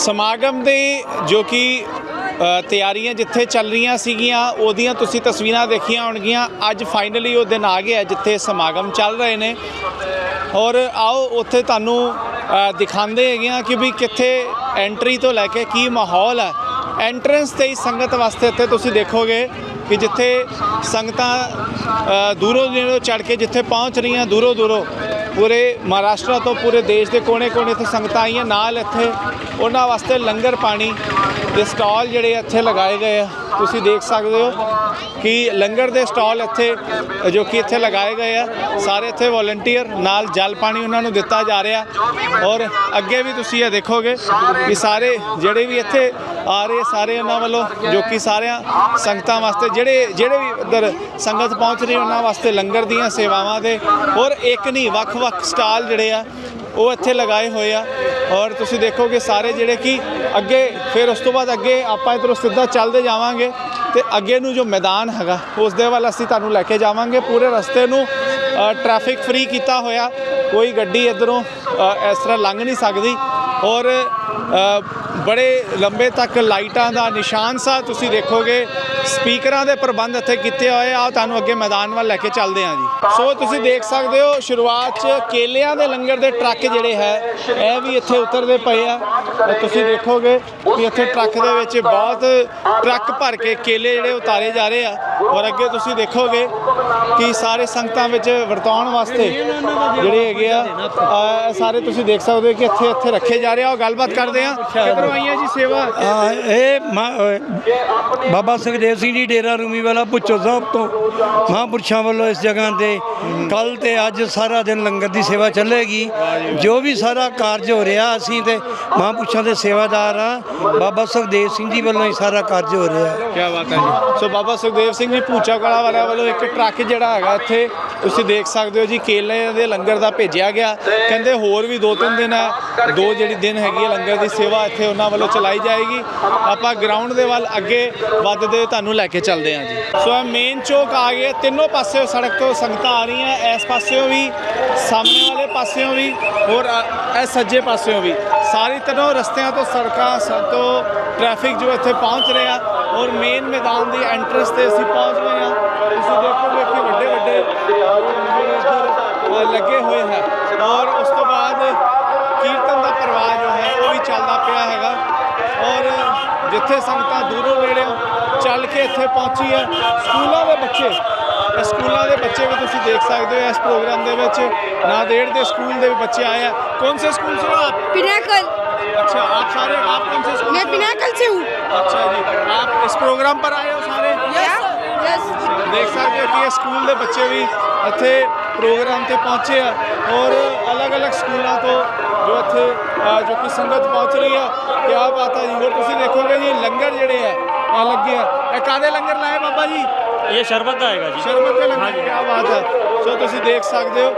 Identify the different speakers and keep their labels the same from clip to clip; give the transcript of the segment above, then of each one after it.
Speaker 1: ਸਮਾਗਮ ਦੇ ਜੋ ਕਿ ਤਿਆਰੀਆਂ ਜਿੱਥੇ ਚੱਲ ਰਹੀਆਂ ਸੀਗੀਆਂ, ਉਹਦੀਆਂ ਤੁਸੀਂ ਤਸਵੀਰਾਂ ਦੇਖੀਆਂ ਹੋਣਗੀਆਂ। ਅੱਜ ਫਾਈਨਲੀ ਉਹ ਦਿਨ ਆ ਗਿਆ ਜਿੱਥੇ ਸਮਾਗਮ ਚੱਲ ਰਹੇ ਨੇ। ਔਰ ਆਓ ਉੱਥੇ ਤੁਹਾਨੂੰ ਦਿਖਾਉਂਦੇ ਹੈਗੇ ਆ ਕਿ ਵੀ ਕਿੱਥੇ ਐਂਟਰੀ ਤੋਂ ਲੈ ਕੇ ਕੀ ਮਾਹੌਲ ਹੈ। ਐਂਟਰੈਂਸ ਤੇ ਹੀ ਸੰਗਤ ਵਾਸਤੇ ਇੱਥੇ ਤੁਸੀਂ ਦੇਖੋਗੇ ਕਿ ਜਿੱਥੇ ਸੰਗਤਾਂ ਦੂਰੋਂ ਦੂਰੋਂ ਨੇੜੋਂ ਚੜ ਕੇ ਜਿੱਥੇ ਪਹੁੰਚ ਰਹੀਆਂ ਦੂਰੋਂ ਦੂਰੋਂ ਪੂਰੇ ਮਹਾਰਾਸ਼ਟਰ ਤੋਂ ਪੂਰੇ ਦੇਸ਼ ਦੇ ਕੋਨੇ-ਕੋਨੇ ਤੋਂ ਸੰਗਤਾਂ ਆਈਆਂ, ਨਾਲ ਇੱਥੇ ਉਹਨਾਂ ਵਾਸਤੇ ਲੰਗਰ ਪਾਣੀ ਦੇ ਸਟਾਲ ਜਿਹੜੇ ਇੱਥੇ ਲਗਾਏ ਗਏ ਆ। ਤੁਸੀਂ ਦੇਖ ਸਕਦੇ ਹੋ ਕਿ ਲੰਗਰ ਦੇ ਸਟਾਲ ਇੱਥੇ, ਜੋ ਕਿ ਇੱਥੇ ਲਗਾਏ ਗਏ ਆ। ਸਾਰੇ ਇੱਥੇ ਵੋਲੰਟੀਅਰ ਨਾਲ ਜਲ ਪਾਣੀ ਉਹਨਾਂ ਨੂੰ ਦਿੱਤਾ ਜਾ ਰਿਹਾ। ਔਰ ਅੱਗੇ ਵੀ ਤੁਸੀਂ ਇਹ ਦੇਖੋਗੇ ਕਿ ਸਾਰੇ ਜਿਹੜੇ ਵੀ ਇੱਥੇ ਆ ਰਹੇ, ਸਾਰੇ ਉਹਨਾਂ ਵੱਲੋਂ, ਜੋ ਕਿ ਸਾਰਿਆਂ ਸੰਗਤਾਂ ਵਾਸਤੇ, ਜਿਹੜੇ ਜਿਹੜੇ ਵੀ ਇੱਧਰ ਸੰਗਤ ਪਹੁੰਚ ਰਹੀ, ਉਹਨਾਂ ਵਾਸਤੇ ਲੰਗਰ ਦੀਆਂ ਸੇਵਾਵਾਂ ਦੇ। ਔਰ ਇੱਕ ਨਹੀਂ ਵੱਖ ਵੱਖ-ਵੱਖ ਸਟਾਲ ਜਿਹੜੇ ਆ, ਉਹ ਇੱਥੇ ਲਗਾਏ ਹੋਏ ਆ। ਔਰ ਤੁਸੀਂ ਦੇਖੋਗੇ ਸਾਰੇ ਜਿਹੜੇ ਕਿ ਅੱਗੇ, ਫਿਰ ਉਸ ਤੋਂ ਬਾਅਦ ਅੱਗੇ ਆਪਾਂ ਇਧਰੋਂ ਸਿੱਧਾ ਚੱਲਦੇ ਜਾਵਾਂਗੇ ਤੇ ਅੱਗੇ ਨੂੰ ਜੋ ਮੈਦਾਨ ਹੈਗਾ, ਉਸ ਦੇ ਵੱਲ ਅਸੀਂ ਤੁਹਾਨੂੰ ਲੈ ਕੇ ਜਾਵਾਂਗੇ। ਪੂਰੇ ਰਸਤੇ ਨੂੰ ਟ੍ਰੈਫਿਕ ਫ੍ਰੀ ਕੀਤਾ ਹੋਇਆ। ਕੋਈ ਗੱਡੀ ਇਧਰੋਂ ਇਸ ਤਰ੍ਹਾਂ ਲੰਘ ਨਹੀਂ ਸਕਦੀ। ਔਰ ਬੜੇ ਲੰਬੇ ਤੱਕ ਲਾਈਟਾਂ ਦਾ ਨਿਸ਼ਾਨ ਸਾ ਤੁਸੀਂ ਦੇਖੋਗੇ। ਸਪੀਕਰਾਂ ਦੇ ਪ੍ਰਬੰਧ ਇੱਥੇ ਕੀਤੇ ਹੋਏ ਆ। ਤੁਹਾਨੂੰ ਅੱਗੇ ਮੈਦਾਨ ਵੱਲ ਲੈ ਕੇ ਚੱਲਦੇ ਹਾਂ ਜੀ। ਸੋ ਤੁਸੀਂ ਦੇਖ ਸਕਦੇ ਹੋ, ਸ਼ੁਰੂਆਤ 'ਚ ਕੇਲਿਆਂ ਦੇ ਲੰਗਰ ਦੇ ਟਰੱਕ ਜਿਹੜੇ ਹੈ, ਇਹ ਵੀ ਇੱਥੇ ਉਤਰਦੇ ਪਏ ਆ। ਤੇ ਤੁਸੀਂ ਦੇਖੋਗੇ ਕਿ ਇੱਥੇ ਟਰੱਕ ਦੇ ਵਿੱਚ ਬਹੁਤ ਟਰੱਕ ਭਰ ਕੇ ਕੇਲੇ ਜਿਹੜੇ ਉਤਾਰੇ ਜਾ ਰਹੇ ਆ। ਔਰ ਅੱਗੇ ਤੁਸੀਂ ਦੇਖੋਗੇ ਕਿ ਸਾਰੇ ਸੰਗਤਾਂ ਵਿੱਚ ਵਰਤਾਉਣ ਵਾਸਤੇ ਜਿਹੜੇ ਹੈਗੇ ਆ ਸਾਰੇ ਤੁਸੀਂ ਦੇਖ ਸਕਦੇ ਹੋ ਕਿ ਇੱਥੇ ਇੱਥੇ ਰੱਖੇ ਜਾ ਰਹੇ ਆ। ਉਹ ਗੱਲਬਾਤ ਕਰਦੇ ਆ। ਕਿੱਧਰੋਂ ਆਈਆਂ ਜੀ ਸੇਵਾ।
Speaker 2: ਆ ਇਹ ਮਾ- ਅਹ ਬਾਬਾ ਸੁਖਦੇਵ ਸਿੰਘ ਜੀ ਡੇਰਾ ਰੂਮੀ ਵਾਲਾ ਪੁੱਛੋ ਸਾਹਿਬ ਤੋਂ। ਮਹਾਂਪੁਰਸ਼ਾਂ ਵੱਲੋਂ ਇਸ ਜਗ੍ਹਾ ਤੇ ਕੱਲ ਤੇ ਅੱਜ ਸਾਰਾ ਦਿਨ ਲੰਗਰ ਦੀ ਸੇਵਾ ਚੱਲੇਗੀ। ਜੋ ਵੀ ਸਾਰਾ ਕਾਰਜ ਹੋ ਰਿਹਾ ਅਸੀਂ ਤੇ ਮਹਾਂਪੁਰਸ਼ਾਂ ਦੇ ਸੇਵਾਦਾਰ ਆ ਬਾਬਾ ਸੁਖਦੇਵ ਸਿੰਘ ਜੀ ਵੱਲੋਂ ਹੀ ਸਾਰਾ ਕਾਰਜ ਹੋ ਰਿਹਾ
Speaker 1: ਕੀ ਬਾਤ ਹੈ ਜੀ। ਸੋ ਬਾਬਾ ਸੁਖਦੇਵ ਸਿੰਘ ਜੀ ਭੂਚਾ ਕਲਾ ਵਾਲਿਆਂ ਵੱਲੋਂ ਇੱਕ ਟਰੱਕ ਜਿਹੜਾ ਹੈਗਾ ਇੱਥੇ ਤੁਸੀਂ ਦੇਖ ਸਕਦੇ ਹੋ ਜੀ ਕੇਲੇ ਦੇ ਲੰਗਰ ਦਾ ਭੇਜਿਆ ਗਿਆ। ਕਹਿੰਦੇ ਹੋਰ ਵੀ ਦੋ ਤਿੰਨ ਦਿਨ ਹੈ ਦੋ ਜਿਹੜੀ ਦਿਨ ਹੈਗੀ ਹੈ ਲੰਗਰ ਦੀ ਸੇਵਾ ਇੱਥੇ ਉਹਨਾਂ ਵੱਲੋਂ ਚਲਾਈ ਜਾਏਗੀ। ਆਪਾਂ ਗਰਾਊਂਡ ਦੇ ਵੱਲ ਅੱਗੇ ਵੱਧਦੇ ਤੁਹਾਨੂੰ ਲੈ ਕੇ ਚੱਲਦੇ ਹਾਂ ਜੀ। ਸੋ ਇਹ ਮੇਨ ਚੌਕ ਆ ਗਏ। ਤਿੰਨੋਂ ਪਾਸਿਓਂ ਸੜਕ ਤੋਂ ਸੰਗਤਾਂ ਆ ਰਹੀਆਂ। ਇਸ ਪਾਸਿਓਂ ਵੀ ਸਾਹਮਣੇ ਵਾਲੇ ਪਾਸਿਓਂ ਵੀ ਹੋਰ ਇਹ ਸੱਜੇ ਪਾਸਿਓਂ ਵੀ। ਸਾਰੀ ਤਰ੍ਹਾਂ ਰਸਤਿਆਂ ਤੋਂ ਸੜਕਾਂ ਸ- ਤੋਂ ਟ੍ਰੈਫਿਕ ਜੋ ਇੱਥੇ ਪਹੁੰਚ ਰਿਹਾ। ਔਰ ਮੇਨ ਮੈਦਾਨ ਦੀ ਐਂਟਰੈਂਸ ਤੇ ਅਸੀਂ ਪਹੁੰਚ ਗਏ ਹਾਂ। ਤੁਸੀਂ ਦੇਖੋਗੇ ਕਿ ਵੱਡੇ ਵੱਡੇ ਇੱਧਰ, ਲੱਗੇ ਹੋਏ ਹੈ। ਔਰ ਉਸ ਤੋਂ ਬਾਅਦ ਜਿੱਥੇ ਸੰਗਤਾਂ ਦੂਰੋਂ ਨੇੜੇ ਚੱਲ ਕੇ ਇੱਥੇ ਪਹੁੰਚੀ ਹੈ। ਸਕੂਲਾਂ ਦੇ ਬੱਚੇ ਇਹ ਸਕੂਲਾਂ ਦੇ ਬੱਚੇ ਵੀ ਤੁਸੀਂ ਦੇਖ ਸਕਦੇ ਹੋ ਇਸ ਪ੍ਰੋਗਰਾਮ ਦੇ ਵਿੱਚ ਨਾਦੇੜ ਦੇ ਸਕੂਲ ਦੇ ਬੱਚੇ ਆਏ ਆ। ਕੌਣ ਸੇ ਸਕੂਲ ਸੇ ਆਪ?
Speaker 3: पिनाकल
Speaker 1: अच्छा आप सारे आप कौन से स्कूल
Speaker 3: मैं
Speaker 1: से हो?
Speaker 3: पिनाकल से हूँ
Speaker 1: अच्छा जी आप इस प्रोग्राम पर आए हो सारे ਦੇਖ ਸਕਦੇ ਹੋ ਕਿ ਇਹ ਸਕੂਲ ਦੇ ਬੱਚੇ ਵੀ ਇੱਥੇ ਪ੍ਰੋਗਰਾਮ ਤੇ ਪਹੁੰਚੇ ਆ ਔਰ ਅਲੱਗ-ਅਲੱਗ ਸਕੂਲਾਂ ਤੋਂ ਜੋ ਕਿ ਸੰਗਤ ਪਹੁੰਚ ਰਹੀ ਆ। ਕੀ ਬਾਤ ਹੈ ਜੀ। ਹੋਰ ਤੁਸੀਂ ਦੇਖੋਗੇ ਜੀ ਲੰਗਰ ਜਿਹੜੇ ਆ ਇਹ ਲੱਗੇ ਆ। ਇਹ ਕਾਦੇ ਲੰਗਰ ਲਾਏ ਬਾਬਾ ਜੀ?
Speaker 4: ਇਹ ਸ਼ਰਬਤ ਦਾ ਹੈਗਾ ਜੀ।
Speaker 1: ਸ਼ਰਬਤ ਦੇ ਲੰਗਰ ਕੀ ਬਾਤ ਹੈ ਸੋ ਤੁਸੀਂ ਦੇਖ ਸਕਦੇ ਹੋ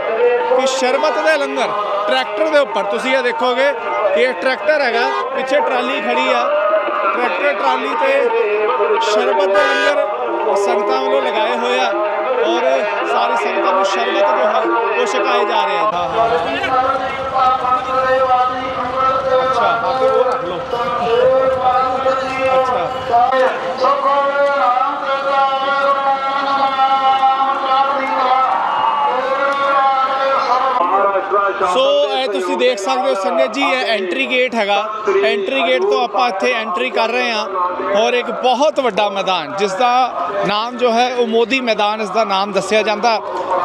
Speaker 1: ਕਿ ਸ਼ਰਬਤ ਦੇ ਲੰਗਰ ਟਰੈਕਟਰ ਦੇ ਉੱਪਰ। ਤੁਸੀਂ ਇਹ ਦੇਖੋਗੇ ਕਿ ਇਹ ਟਰੈਕਟਰ ਹੈਗਾ ਪਿੱਛੇ ਟਰਾਲੀ ਖੜੀ ਆ। ਟਰੈਕਟਰ ਟਰਾਲੀ ਤੇ ਸ਼ਰਬਤ ਦੇ ਲੰਗਰ ਸੰਗਤਾਂ ਵੱਲੋਂ ਲਗਾਏ ਹੋਏ ਆ। ਔਰ ਸਾਰੀ ਸੰਗਤਾਂ ਨੂੰ ਸ਼ਰਬਤ ਜੋ ਹੈ ਉਹ ਛਕਾਏ ਜਾ ਰਹੇ ਆ। ਹਾਂ। ਅੱਛਾ ਆਪੇ ਉਹ ਰੱਖ ਲਓ ਅੱਛਾ ਸੋ ਇਹ ਤੁਸੀਂ ਦੇਖ ਸਕਦੇ ਹੋ ਸੰਗਤ ਜੀ, ਇਹ ਐਂਟਰੀ ਗੇਟ ਹੈਗਾ। ਐਂਟਰੀ ਗੇਟ ਤੋਂ ਆਪਾਂ ਇੱਥੇ ਐਂਟਰੀ ਕਰ ਰਹੇ ਹਾਂ ਔਰ ਇੱਕ ਬਹੁਤ ਵੱਡਾ ਮੈਦਾਨ ਜਿਸ ਦਾ ਨਾਮ ਜੋ ਹੈ ਉਹ ਮੋਦੀ ਮੈਦਾਨ ਇਸ ਦਾ ਨਾਮ ਦੱਸਿਆ ਜਾਂਦਾ।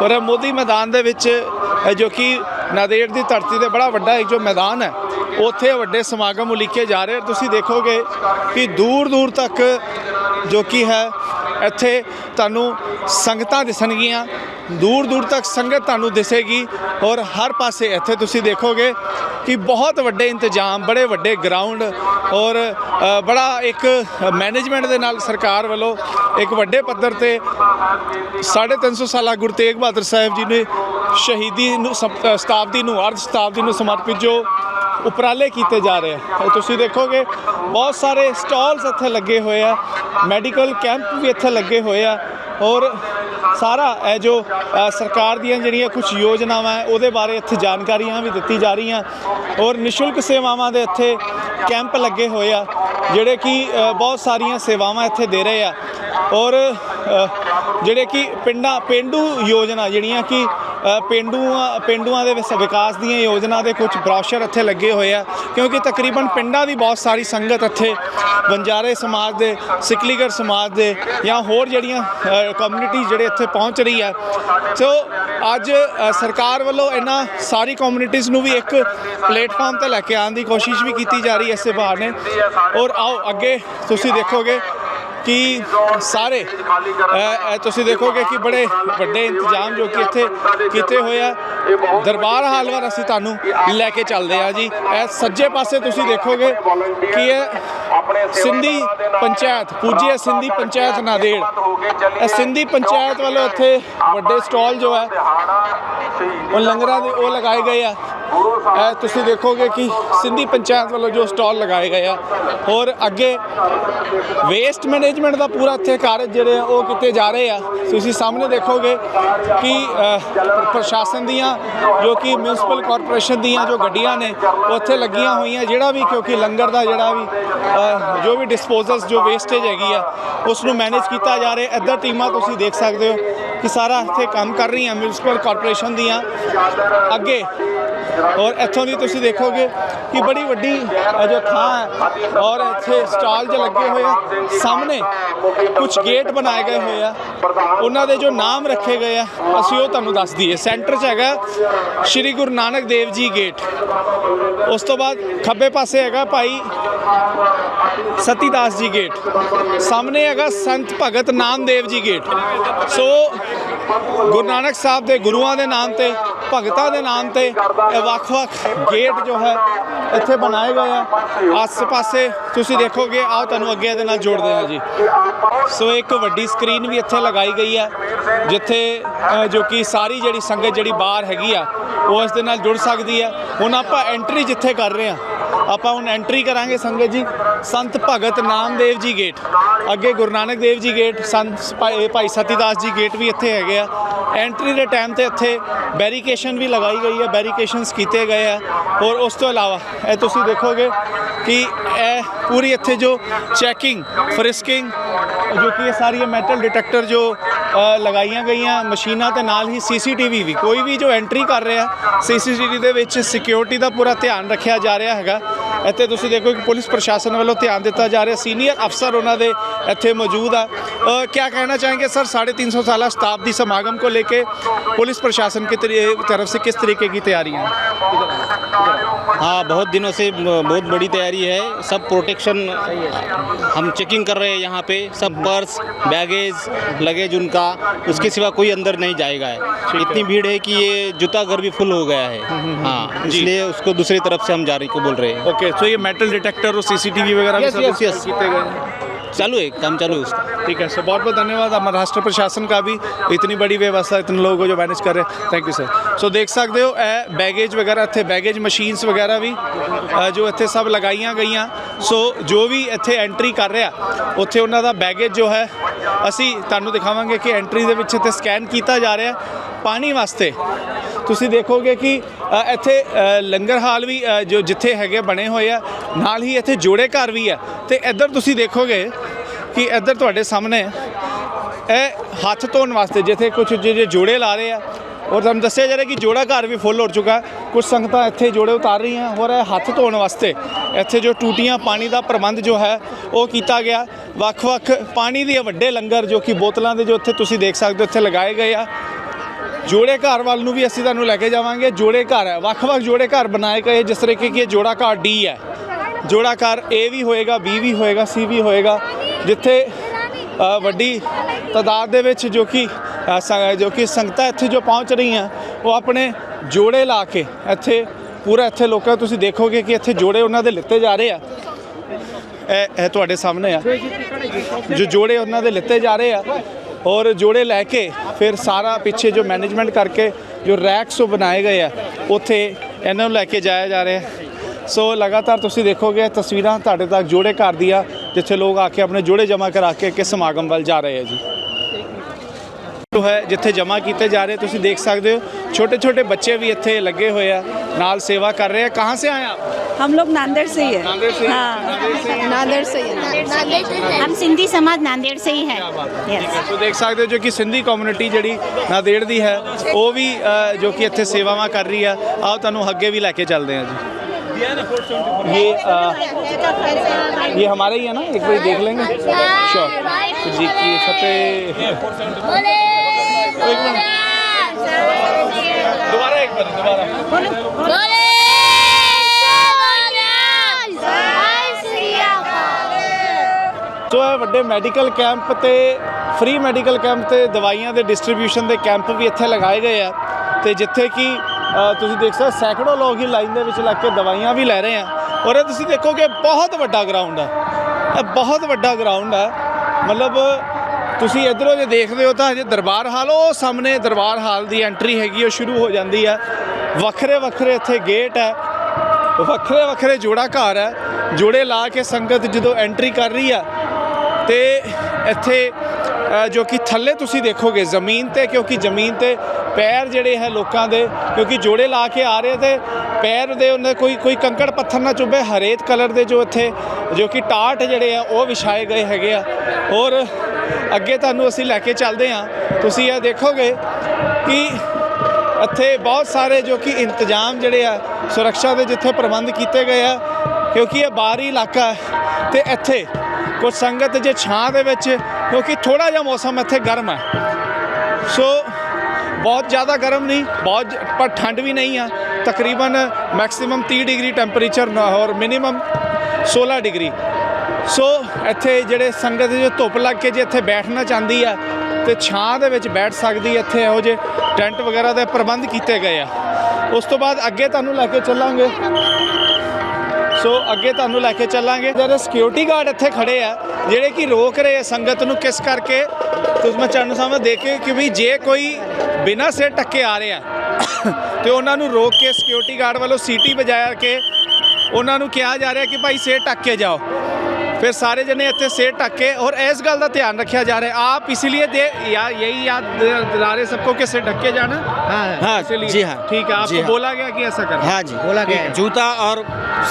Speaker 1: ਔਰ ਇਹ ਮੋਦੀ ਮੈਦਾਨ ਦੇ ਵਿੱਚ ਜੋ ਕਿ ਨਾਦੇੜ ਦੀ ਧਰਤੀ ਤੇ ਬੜਾ ਵੱਡਾ ਇੱਕ ਜੋ ਮੈਦਾਨ ਹੈ ਉੱਥੇ ਵੱਡੇ ਸਮਾਗਮ ਉਲੀਕੇ ਜਾ ਰਹੇ ਤੁਸੀਂ ਦੇਖੋਗੇ ਕਿ ਦੂਰ ਦੂਰ ਤੱਕ ਜੋ ਕਿ ਹੈ, ਇੱਥੇ ਤੁਹਾਨੂੰ ਸੰਗਤਾਂ ਦਿਸਣਗੀਆਂ। ਦੂਰ ਦੂਰ ਤੱਕ ਸੰਗਤ ਤੁਹਾਨੂੰ ਦਿਸੇਗੀ ਔਰ ਹਰ ਪਾਸੇ ਇੱਥੇ ਤੁਸੀਂ ਦੇਖੋਗੇ ਕਿ ਬਹੁਤ ਵੱਡੇ ਇੰਤਜ਼ਾਮ, ਬੜੇ ਵੱਡੇ ਗਰਾਊਂਡ ਔਰ ਬੜਾ ਇੱਕ ਮੈਨੇਜਮੈਂਟ ਦੇ ਨਾਲ ਸਰਕਾਰ ਵੱਲੋਂ ਇੱਕ ਵੱਡੇ ਪੱਧਰ ਤੇ 350 ਸਾਲਾ ਗੁਰੂ ਤੇਗ ਬਹਾਦਰ ਸਾਹਿਬ ਜੀ ਨੇ ਸ਼ਹੀਦੀ ਨੂੰ ਸਪ- ਸ਼ਤਾਬਦੀ ਨੂੰ, ਅਰਧ ਸ਼ਤਾਬਦੀ ਨੂੰ ਸਮਰਪਿਤ ਜੋ ਉਪਰਾਲੇ ਕੀਤੇ ਜਾ ਰਹੇ ਆ। ਇਹ ਤੁਸੀਂ ਦੇਖੋਗੇ, ਬਹੁਤ ਸਾਰੇ ਸਟਾਲਸ ਇੱਥੇ ਲੱਗੇ ਹੋਏ ਆ ਮੈਡੀਕਲ ਕੈਂਪ ਵੀ ਇੱਥੇ ਲੱਗੇ ਹੋਏ ਆ, ਔਰ ਸਾਰਾ ਇਹ ਜੋ ਸਰਕਾਰ ਦੀਆਂ ਜਿਹੜੀਆਂ ਕੁਝ ਯੋਜਨਾਵਾਂ ਉਹਦੇ ਬਾਰੇ ਇੱਥੇ ਜਾਣਕਾਰੀਆਂ ਵੀ ਦਿੱਤੀ ਜਾ ਰਹੀਆਂ, ਔਰ ਨਿਸ਼ੁਲਕ ਸੇਵਾਵਾਂ ਦੇ ਇੱਥੇ ਕੈਂਪ ਲੱਗੇ ਹੋਏ ਆ, ਜਿਹੜੇ ਕਿ ਬਹੁਤ ਸਾਰੀਆਂ ਸੇਵਾਵਾਂ ਇੱਥੇ ਦੇ ਰਹੇ ਆ। ਔਰ ਜਿਹੜੇ ਕਿ ਪਿੰਡਾਂ ਪਿੰਡੂ ਯੋਜਨਾ ਜਿਹੜੀਆਂ ਕਿ ਅ, ਪਿੰਡੂਆਂ ਪਿੰਡੂਆਂ ਦੇ ਵਿਸ- ਵਿਕਾਸ ਦੀਆਂ ਯੋਜਨਾ ਦੇ ਕੁਝ ਬ੍ਰੋਸ਼ਰ ਇੱਥੇ ਲੱਗੇ ਹੋਏ ਆ ਕਿਉਂਕਿ ਤਕਰੀਬਨ ਪਿੰਡਾਂ ਦੀ ਬਹੁਤ ਸਾਰੀ ਸੰਗਤ ਇੱਥੇ ਬੰਜਾਰੇ ਸਮਾਜ ਦੇ ਸਿਕਲੀਗਰ ਸਮਾਜ ਦੇ ਜਾਂ ਹੋਰ ਜਿਹੜੀਆਂ ਕਮਿਊਨਿਟੀ ਜਿਹੜੇ ਇੱਥੇ ਪਹੁੰਚ ਰਹੀ ਆ। ਸੋ ਅੱਜ ਸਰਕਾਰ ਵੱਲੋਂ ਇਹਨਾਂ ਸਾਰੀ ਕਮਿਊਨਿਟੀਜ਼ ਨੂੰ ਵੀ ਇੱਕ ਪਲੇਟਫਾਰਮ ਤੇ ਲੈ ਕੇ ਆਉਣ ਦੀ ਕੋਸ਼ਿਸ਼ ਵੀ ਕੀਤੀ ਜਾ ਰਹੀ ਹੈ ਇਸੇ ਬਹਾਨੇ। ਔਰ ਆਓ ਅੱਗੇ ਤੁਸੀਂ ਦੇਖੋਗੇ ਕਿ ਸਾਰੇ ਤੁਸੀਂ ਦੇਖੋਗੇ ਕਿ ਬੜੇ ਵੱਡੇ ਇੰਤਜ਼ਾਮ ਜੋ ਕਿ ਇੱਥੇ ਕੀਤੇ ਹੋਏ ਆ। ਦਰਬਾਰ ਹਾਲ ਵੱਲ ਅਸੀਂ ਤੁਹਾਨੂੰ ਲੈ ਕੇ ਚੱਲਦੇ ਆ ਜੀ। ਇਹ ਸੱਜੇ ਪਾਸੇ ਤੁਸੀਂ ਦੇਖੋਗੇ ਕਿ ਇਹ ਸਿੰਧੀ ਪੰਚਾਇਤ ਪੂਜੀਆ ਸਿੰਧੀ ਪੰਚਾਇਤ ਨਾਦੇੜ ਇਹ ਸਿੰਧੀ ਪੰਚਾਇਤ ਵੱਲੋਂ ਇੱਥੇ ਵੱਡੇ ਸਟਾਲ ਜੋ ਹੈ, ਉਹ ਲੰਗਰਾਂ ਦੇ, ਉਹ ਲਗਾਏ ਗਏ ਆ। ਤੁਸੀਂ ਦੇਖੋਗੇ ਕਿ ਸਿੰਧੀ ਪੰਚਾਇਤ ਵੱਲੋਂ ਜੋ ਸਟਾਲ ਲਗਾਏ ਗਏ ਆ, ਹੋਰ ਅੱਗੇ ਵੇਸਟ ਮੈਨੇਜਮੈਂਟ ਦਾ ਪੂਰਾ ਇੱਥੇ ਕਾਰਜ ਜਿਹੜੇ ਆ, ਉਹ ਕੀਤੇ ਜਾ ਰਹੇ ਆ। ਤੁਸੀਂ ਸਾਹਮਣੇ ਦੇਖੋਗੇ ਕਿ ਪ੍ਰਸ਼ਾਸਨ ਦੀਆਂ ਜੋ ਕਿ ਮਿਊਨਿਸਪਲ ਕਾਰਪੋਰੇਸ਼ਨ ਦੀਆਂ ਜੋ ਗੱਡੀਆਂ ਨੇ, ਉਹ ਉੱਥੇ ਲੱਗੀਆਂ ਹੋਈਆਂ। ਜਿਹੜਾ ਵੀ ਕਿਉਂਕਿ ਲੰਗਰ ਦਾ ਜਿਹੜਾ ਵੀ ਜੋ ਵੀ ਡਿਸਪੋਜ਼ਲਸ ਜੋ ਵੇਸਟੇਜ ਹੈਗੀ ਆ ਉਸ ਨੂੰ ਮੈਨੇਜ ਕੀਤਾ ਜਾ ਰਿਹਾ। ਇੱਧਰ ਟੀਮਾਂ ਤੁਸੀਂ ਦੇਖ ਸਕਦੇ ਹੋ ਕਿ ਸਾਰਾ ਇੱਥੇ ਕੰਮ ਕਰ ਰਹੀਆਂ ਮਿਊਨਿਸਪਲ ਕਾਰਪੋਰੇਸ਼ਨ ਦੀਆਂ। ਅੱਗੇ ਔਰ ਇੱਥੋਂ ਦੀ ਤੁਸੀਂ ਦੇਖੋਗੇ ਕਿ ਬੜੀ ਵੱਡੀ ਜੋ ਥਾਂ ਹੈ ਔਰ ਇੱਥੇ ਸਟਾਲ ਜੇ ਲੱਗੇ ਹੋਏ ਆ। ਸਾਹਮਣੇ ਕੁਝ ਗੇਟ ਬਣਾਏ ਗਏ ਹੋਏ ਆ। ਉਹਨਾਂ ਦੇ ਜੋ ਨਾਮ ਰੱਖੇ ਗਏ ਆ, ਅਸੀਂ ਉਹ ਤੁਹਾਨੂੰ ਦੱਸ ਦਈਏ। ਸੈਂਟਰ 'ਚ ਹੈਗਾ ਸ਼੍ਰੀ ਗੁਰੂ ਨਾਨਕ ਦੇਵ ਜੀ ਗੇਟ। ਉਸ ਤੋਂ ਬਾਅਦ ਖੱਬੇ ਪਾਸੇ ਹੈਗਾ ਭਾਈ ਸਤੀਦਾਸ ਜੀ ਗੇਟ। ਸਾਹਮਣੇ ਹੈਗਾ ਸੰਤ ਭਗਤ ਨਾਮਦੇਵ ਜੀ ਗੇਟ। ਸੋ ਗੁਰੂ ਨਾਨਕ ਸਾਹਿਬ ਦੇ ਗੁਰੂਆਂ ਦੇ ਨਾਮ ਤੇ, ਭਗਤਾਂ ਦੇ ਨਾਮ ਤੇ ਵੱਖ-ਵੱਖ ਗੇਟ ਜੋ ਹੈ, ਇੱਥੇ ਬਣਾਏ ਗਏ ਆ। ਆਸ-ਪਾਸੇ ਤੁਸੀਂ ਦੇਖੋਗੇ ਆਓ ਤੁਹਾਨੂੰ ਅੱਗੇ ਇਹਦੇ ਨਾਲ ਜੋੜਦੇ ਹਾਂ ਜੀ। ਸੋ ਇੱਕ ਵੱਡੀ ਸਕਰੀਨ ਵੀ ਇੱਥੇ ਲਗਾਈ ਗਈ ਹੈ ਜਿੱਥੇ ਜੋ ਕਿ ਸਾਰੀ ਜਿਹੜੀ ਸੰਗਤ ਜਿਹੜੀ ਬਾਹਰ ਹੈਗੀ ਆ, ਉਹ ਇਸ ਦੇ ਨਾਲ ਜੁੜ ਸਕਦੀ ਹੈ ਹੁਣ ਆਪਾਂ ਐਂਟਰੀ ਜਿੱਥੇ ਕਰ ਰਹੇ ਆ ਆਪਾਂ ਹੁਣ ਐਂਟਰੀ ਕਰਾਂਗੇ ਸੰਗਤ ਜੀ, ਸੰਤ ਭਗਤ ਨਾਮਦੇਵ ਜੀ ਗੇਟ ਅੱਗੇ ਗੁਰੂ ਨਾਨਕ ਦੇਵ ਜੀ ਗੇਟ ਸੰਤ ਭਾਈ ਭਾਈ ਸਤੀਦਾਸ ਜੀ ਗੇਟ ਵੀ ਇੱਥੇ ਹੈਗੇ ਆ। ਐਂਟਰੀ ਦੇ ਟਾਈਮ ਤੇ ਇੱਥੇ ਬੈਰੀਕੇਸ਼ਨ ਵੀ ਲਗਾਈ ਗਈ ਹੈ ਬੈਰੀਕੇਸ਼ਨਸ ਕੀਤੇ ਗਏ ਆ। ਔਰ ਉਸ ਤੋਂ ਇਲਾਵਾ, ਇਹ ਤੁਸੀਂ ਦੇਖੋਗੇ ਕਿ ਇਹ ਪੂਰੀ ਇੱਥੇ ਜੋ ਚੈਕਿੰਗ ਫਰਿਸਕਿੰਗ ਜੋ ਕਿ ਇਹ ਸਾਰੀਆਂ ਮੈਟਲ ਡਿਟੈਕਟਰ ਜੋ ਲਗਾਈਆਂ ਗਈਆਂ ਮਸ਼ੀਨਾਂ ਤੇ ਨਾਲ ਹੀ ਸੀਸੀਟੀਵੀ ਵੀ, ਕੋਈ ਵੀ ਜੋ ਐਂਟਰੀ ਕਰ ਰਿਹਾ, ਸੀਸੀਟੀਵੀ ਦੇ ਵਿੱਚ ਸਿਕਿਉਰਿਟੀ ਦਾ ਪੂਰਾ ਧਿਆਨ ਰੱਖਿਆ ਜਾ ਰਿਹਾ ਹੈਗਾ। ਇੱਥੇ ਤੁਸੀਂ ਦੇਖੋ ਕਿ ਪੁਲਿਸ ਪ੍ਰਸ਼ਾਸਨ ਵੱਲੋਂ ਧਿਆਨ ਦਿੱਤਾ ਜਾ ਰਿਹਾ ਸੀਨੀਅਰ ਅਫਸਰ ਉਹਨਾਂ ਦੇ ਇੱਥੇ ਮੌਜੂਦ ਆ ਅ, क्या कहना चाहेंगे सर साढ़े तीन सौ साल शताब्दी समागम को लेके पुलिस प्रशासन की तरी- तरफ से किस तरीके की तैयारियां हैं
Speaker 4: हाँ बहुत दिनों से म- बहुत बड़ी तैयारी है सब प्रोटेक्शन हम चेकिंग कर रहे हैं यहाँ पे सब पर्स बैगेज लगेज उनका उसके सिवा कोई अंदर नहीं जाएगा है इतनी भीड़ है कि ये जूता घर भी फुल हो गया है हाँ इसलिए उसको दूसरी तरफ से हम जारी को बोल रहे हैं
Speaker 1: ओके तो ये मेटल डिटेक्टर और सीसीटीवी वगैरह भी
Speaker 4: Yes,
Speaker 1: सब
Speaker 4: yes,
Speaker 1: install
Speaker 4: yes.
Speaker 1: किए गए हैं
Speaker 4: चालू है काम चालू है उसका
Speaker 1: ठीक है सर बहुत बहुत धन्यवाद हमारे राष्ट्र प्रशासन का भी इतनी बड़ी व्यवस्था इतने लोगों को जो मैनेज कर रहे हैं थैंक यू सर ਸੋ ਦੇਖ ਸਕਦੇ ਹੋ ਇਹ ਬੈਗੇਜ ਵਗੈਰਾ ਇੱਥੇ ਬੈਗੇਜ ਮਸ਼ੀਨਸ ਵਗੈਰਾ ਵੀ ਅ, ਜੋ ਇੱਥੇ ਸਭ ਲਗਾਈਆਂ ਗਈਆਂ ਸੋ ਜੋ ਵੀ ਇੱਥੇ ਐਂਟਰੀ ਕਰ ਰਿਹਾ ਉੱਥੇ ਉਹਨਾਂ ਦਾ ਬੈਗੇਜ ਜੋ ਹੈ ਅਸੀਂ ਤੁਹਾਨੂੰ ਦਿਖਾਵਾਂਗੇ ਕਿ ਐਂਟਰੀ ਦੇ ਵਿੱਚ ਇੱਥੇ ਸਕੈਨ ਕੀਤਾ ਜਾ ਰਿਹਾ ਪਾਣੀ ਵਾਸਤੇ ਤੁਸੀਂ ਦੇਖੋਗੇ ਕਿ ਇੱਥੇ ਲੰਗਰ ਹਾਲ ਵੀ ਜੋ ਜਿੱਥੇ ਹੈਗੇ ਬਣੇ ਹੋਏ ਆ। ਨਾਲ ਹੀ ਇੱਥੇ ਜੋੜੇ ਘਰ ਵੀ ਆ। ਤੇ ਇੱਧਰ ਤੁਸੀਂ ਦੇਖੋਗੇ ਕਿ ਇੱਧਰ ਤੁਹਾਡੇ ਸਾਹਮਣੇ ਇਹ ਹੱਥ ਧੋਣ ਵਾਸਤੇ ਜਿੱਥੇ ਕੁਝ ਜਿਹੜੇ ਜੋੜੇ ਲਾ ਰਹੇ ਆ। ਔਰ ਤੁਹਾਨੂੰ ਦੱਸਿਆ ਜਾ ਰਿਹਾ ਕਿ ਜੋੜਾ ਘਰ ਵੀ ਫੁੱਲ ਹੋ ਚੁੱਕਾ। ਕੁਝ ਸੰਗਤਾਂ ਇੱਥੇ ਜੋੜੇ ਉਤਾਰ ਰਹੀਆਂ। ਹੋਰ ਇਹ ਹੱਥ ਧੋਣ ਵਾਸਤੇ ਇੱਥੇ ਜੋ ਟੂਟੀਆਂ ਪਾਣੀ ਦਾ ਪ੍ਰਬੰਧ ਜੋ ਹੈ, ਉਹ ਕੀਤਾ ਗਿਆ। ਵੱਖ-ਵੱਖ ਪਾਣੀ ਦੇ ਵੱਡੇ ਲੰਗਰ ਜੋ ਕਿ ਬੋਤਲਾਂ ਦੇ ਜੋ ਇੱਥੇ ਤੁਸੀਂ ਦੇਖ ਸਕਦੇ ਹੋ, ਇੱਥੇ ਲਗਾਏ ਗਏ ਆ। ਜੋੜੇ ਘਰ ਵੱਲ ਨੂੰ ਵੀ ਅਸੀਂ ਤੁਹਾਨੂੰ ਲੈ ਕੇ ਜਾਵਾਂਗੇ। ਜੋੜੇ ਘਰ ਹੈ ਵੱਖ-ਵੱਖ ਜੋੜੇ ਘਰ ਬਣਾਏ ਗਏ, ਜਿਸ ਤਰੀਕੇ ਕਿ ਇਹ ਜੋੜਾ ਘਰ ਡੀ ਹੈ। ਜੋੜਾ ਘਰ A ਵੀ ਹੋਏਗਾ, B ਵੀ ਹੋਏਗਾ, C ਵੀ ਹੋਏਗਾ, ਜਿੱਥੇ ਵੱਡੀ ਤਾਦਾਦ ਦੇ ਵਿੱਚ ਜੋ ਕਿ ਸ- ਜੋ ਕਿ ਸੰਗਤਾਂ ਇੱਥੇ ਜੋ ਪਹੁੰਚ ਰਹੀਆਂ, ਉਹ ਆਪਣੇ ਜੋੜੇ ਲਾ ਕੇ ਇੱਥੇ, ਪੂਰਾ ਇੱਥੇ ਲੋਕਾਂ ਤੁਸੀਂ ਦੇਖੋਗੇ ਕਿ ਇੱਥੇ ਜੋੜੇ ਉਹਨਾਂ ਦੇ ਲਿੱਤੇ ਜਾ ਰਹੇ ਆ। ਇਹ ਇਹ ਤੁਹਾਡੇ ਸਾਹਮਣੇ ਆ। ਜੋ ਜੋੜੇ ਉਹਨਾਂ ਦੇ ਲਿੱਤੇ ਜਾ ਰਹੇ ਆ ਔਰ ਜੋੜੇ ਲੈ ਕੇ ਫਿਰ ਸਾਰਾ ਪਿੱਛੇ ਜੋ ਮੈਨੇਜਮੈਂਟ ਕਰਕੇ ਜੋ ਰੈਕਸ ਉਹ ਬਣਾਏ ਗਏ ਆ, ਉੱਥੇ ਇਹਨਾਂ ਨੂੰ ਲੈ ਕੇ ਜਾਇਆ ਜਾ ਰਿਹਾ। ਹੈ ਸੋ ਲਗਾਤਾਰ ਤੁਸੀਂ ਦੇਖੋਗੇ ਇਹ ਤਸਵੀਰਾਂ ਤੁਹਾਡੇ ਤੱਕ ਜੋੜੇ ਘਰ ਦੀਆਂ, ਜਿੱਥੇ ਲੋਕ ਆ ਕੇ ਆਪਣੇ ਜੋੜੇ ਜਮ੍ਹਾਂ ਕਰਾ ਕੇ ਕਿ ਸਮਾਗਮ ਵੱਲ ਜਾ ਰਹੇ ਆ ਜੀ। ਜੋ ਹੈ, ਜਿੱਥੇ ਜਮ੍ਹਾਂ ਕੀਤੇ ਜਾ ਰਹੇ, ਤੁਸੀਂ ਦੇਖ ਸਕਦੇ ਹੋ ਛੋਟੇ ਛੋਟੇ ਬੱਚੇ ਵੀ ਇੱਥੇ ਲੱਗੇ ਹੋਏ ਆ, ਨਾਲ ਸੇਵਾ ਕਰ ਰਹੇ ਆ। ਕਹਾਂ ਸੇ ਆਏ ਆਪ?
Speaker 3: हम लोग नांदेड़ से ही है
Speaker 1: नांदेड़ से ही?
Speaker 3: हाँ
Speaker 1: नांदेड़ से ही?
Speaker 3: नांदेड़ से ही है
Speaker 5: हम सिंधी समाज नांदेड़ से ही हैं
Speaker 1: ਠੀਕ
Speaker 5: यस
Speaker 1: ਹੈ ਸੋ ਦੇਖ ਸਕਦੇ ਹੋ ਜੋ ਕਿ ਸਿੰਧੀ ਕਮਿਊਨਿਟੀ ਜਿਹੜੀ ਨਾਂਦੇੜ ਦੀ ਹੈ ਉਹ ਵੀ ਅ, ਜੋ ਕਿ ਇੱਥੇ ਸੇਵਾਵਾਂ ਕਰ ਰਹੀ ਆ ਆਓ ਤੁਹਾਨੂੰ ਅੱਗੇ ਵੀ ਲੈ ਕੇ ਚੱਲਦੇ ਹਾਂ ਜੀ ये अ, ये हमारे ही है ना एक बार देख लेंगे श्योर जी की फतेह एक मिनट दोबारा एक बार दोबारा ਸੋ ਵੱਡੇ ਮੈਡੀਕਲ ਕੈਂਪ ਤੇ ਫ੍ਰੀ ਮੈਡੀਕਲ ਕੈਂਪ ਤੇ ਦਵਾਈਆਂ ਦੇ ਡਿਸਟ੍ਰੀਬਿਊਸ਼ਨ ਦੇ ਕੈਂਪ ਵੀ ਇੱਥੇ ਲਗਾਏ ਗਏ ਆ। ਤੇ ਜਿੱਥੇ ਕਿ ਤੁਸੀਂ ਦੇਖ ਸਕਦੇ ਸੈਂਕੜੋ ਲੋਕ ਹੀ ਲਾਈਨ ਦੇ ਵਿੱਚ ਲੱਗ ਕੇ ਦਵਾਈਆਂ ਵੀ ਲੈ ਰਹੇ ਆ। ਔਰ ਇਹ ਤੁਸੀਂ ਦੇਖੋਗੇ ਬਹੁਤ ਵੱਡਾ ਗਰਾਊਂਡ ਹੈ ਇਹ ਬਹੁਤ ਵੱਡਾ ਗਰਾਊਂਡ ਹੈ ਮਤਲਬ, ਤੁਸੀਂ ਇਧਰੋਂ ਜੇ ਦੇਖਦੇ ਹੋ ਤਾਂ ਹਜੇ ਦਰਬਾਰ ਹਾਲ, ਉਹ ਸਾਹਮਣੇ ਦਰਬਾਰ ਹਾਲ ਦੀ ਐਂਟਰੀ ਹੈਗੀ ਉਹ ਸ਼ੁਰੂ ਹੋ ਜਾਂਦੀ ਹੈ ਵੱਖਰੇ ਵੱਖਰੇ ਇੱਥੇ ਗੇਟ ਹੈ ਵੱਖਰੇ ਵੱਖਰੇ ਜੋੜਾ ਘਰ ਹੈ ਜੋੜੇ ਲਾ ਕੇ ਸੰਗਤ ਜਦੋਂ ਐਂਟਰੀ ਕਰ ਰਹੀ ਆ ਤੇ ਇੱਥੇ ਜੋ ਕਿ ਥੱਲੇ ਤੁਸੀਂ ਦੇਖੋਗੇ ਜ਼ਮੀਨ ਤੇ, ਕਿਉਂਕਿ ਜ਼ਮੀਨ ਤੇ ਪੈਰ ਜਿਹੜੇ ਹੈ ਲੋਕਾਂ ਦੇ, ਕਿਉਂਕਿ ਜੋੜੇ ਲਾ ਕੇ ਆ ਰਹੇ ਤੇ ਪੈਰ ਦੇ ਉਹਨਾਂ ਕੋਈ ਕੋਈ ਕੰਕੜ ਪੱਥਰ ਨਾ ਚੁੱਭੇ ਹਰੇਤ ਕਲਰ ਦੇ ਜੋ ਇੱਥੇ, ਜੋ ਕਿ ਟਾਟ ਜਿਹੜੇ ਆ, ਉਹ ਵਿਛਾਏ ਗਏ ਹੈਗੇ ਆ। ਔਰ ਅੱਗੇ ਤੁਹਾਨੂੰ ਅਸੀਂ ਲੈ ਕੇ ਚੱਲਦੇ ਆ ਤੁਸੀਂ ਇਹ ਦੇਖੋਗੇ ਕਿ ਇੱਥੇ ਬਹੁਤ ਸਾਰੇ ਜੋ ਕਿ ਇੰਤਜ਼ਾਮ ਜਿਹੜੇ ਆ, ਸੁਰੱਖਿਆ ਦੇ ਜਿੱਥੇ ਪ੍ਰਬੰਧ ਕੀਤੇ ਗਏ ਆ, ਕਿਉਂਕਿ ਇਹ ਬਾਹਰੀ ਇਲਾਕਾ ਹੈ ਤੇ ਇੱਥੇ ਕੁਝ ਸੰਗਤ ਜੇ ਛਾਂ ਦੇ ਵਿੱਚ, ਕਿਉਂਕਿ ਥੋੜਾ ਜਿਹਾ ਮੌਸਮ ਇੱਥੇ ਗਰਮ ਹੈ। ਸੋ ਬਹੁਤ ਜ਼ਿਆਦਾ ਗਰਮ ਨਹੀਂ, ਬਹੁਤ ਜ- ਪਰ ਠੰਡ ਵੀ ਨਹੀਂ ਆ। ਤਕਰੀਬਨ ਮੈਕਸਿਮਮ 30 ਡਿਗਰੀ ਟੈਂਪਰੇਚਰ ਔਰ ਮਿਨੀਮਮ 16 ਡਿਗਰੀ। ਸੋ ਇੱਥੇ ਜਿਹੜੇ ਸੰਗਤ ਜੋ ਧੁੱਪ ਲੱਗ ਕੇ ਜੇ ਇੱਥੇ ਬੈਠਣਾ ਚਾਹੁੰਦੀ ਆ, ਤੇ ਛਾਂ ਦੇ ਵਿੱਚ ਬੈਠ ਸਕਦੀ ਇੱਥੇ ਇਹੋ ਜਿਹੇ ਟੈਂਟ ਵਗੈਰਾ ਦੇ ਪ੍ਰਬੰਧ ਕੀਤੇ ਗਏ ਆ। ਉਸ ਤੋਂ ਬਾਅਦ ਅੱਗੇ ਤੁਹਾਨੂੰ ਲੈ ਕੇ ਚੱਲਾਂਗੇ। ਸੋ ਅੱਗੇ ਤੁਹਾਨੂੰ ਲੈ ਕੇ ਚੱਲਾਂਗੇ। ਜਿਹੜੇ ਸਿਕਿਉਰਿਟੀ ਗਾਰਡ ਇੱਥੇ ਖੜੇ ਆ, ਜਿਹੜੇ ਕਿ ਰੋਕ ਰਹੇ ਆ ਸੰਗਤ ਨੂੰ ਕਿਸ ਕਰਕੇ? ਤੁਸੀਂ ਮੈਂ ਚਰਨ ਸਾਹਮਣੇ ਦੇਖੇ ਕਿ ਵੀ ਜੇ ਕੋਈ ਬਿਨਾਂ ਸਿਰ ਟੱਕੇ ਆ ਰਿਹਾ, ਤੇ ਉਹਨਾਂ ਨੂੰ ਰੋਕ ਕੇ ਸਿਕਿਉਰਿਟੀ ਗਾਰਡ ਵੱਲੋਂ ਸੀਟੀ ਵਜਾਇਆ ਕੇ ਉਹਨਾਂ ਨੂੰ ਕਿਹਾ ਜਾ ਰਿਹਾ ਕਿ ਭਾਈ ਸਿਰ ਟੱਕ ਕੇ ਜਾਓ। फिर सारे जने इतने सेर ढक के और इस गल का ध्यान रखा जा रहा है आप इसीलिए दे या यही याद दिला रहे सबको कि सिर ढक के जाना
Speaker 6: हाँ
Speaker 1: इसीलिए
Speaker 6: जी हाँ
Speaker 1: ठीक है आपको
Speaker 6: जी हाँ।
Speaker 1: बोला गया कि ऐसा करना
Speaker 6: हाँ जी बोला गया जूता और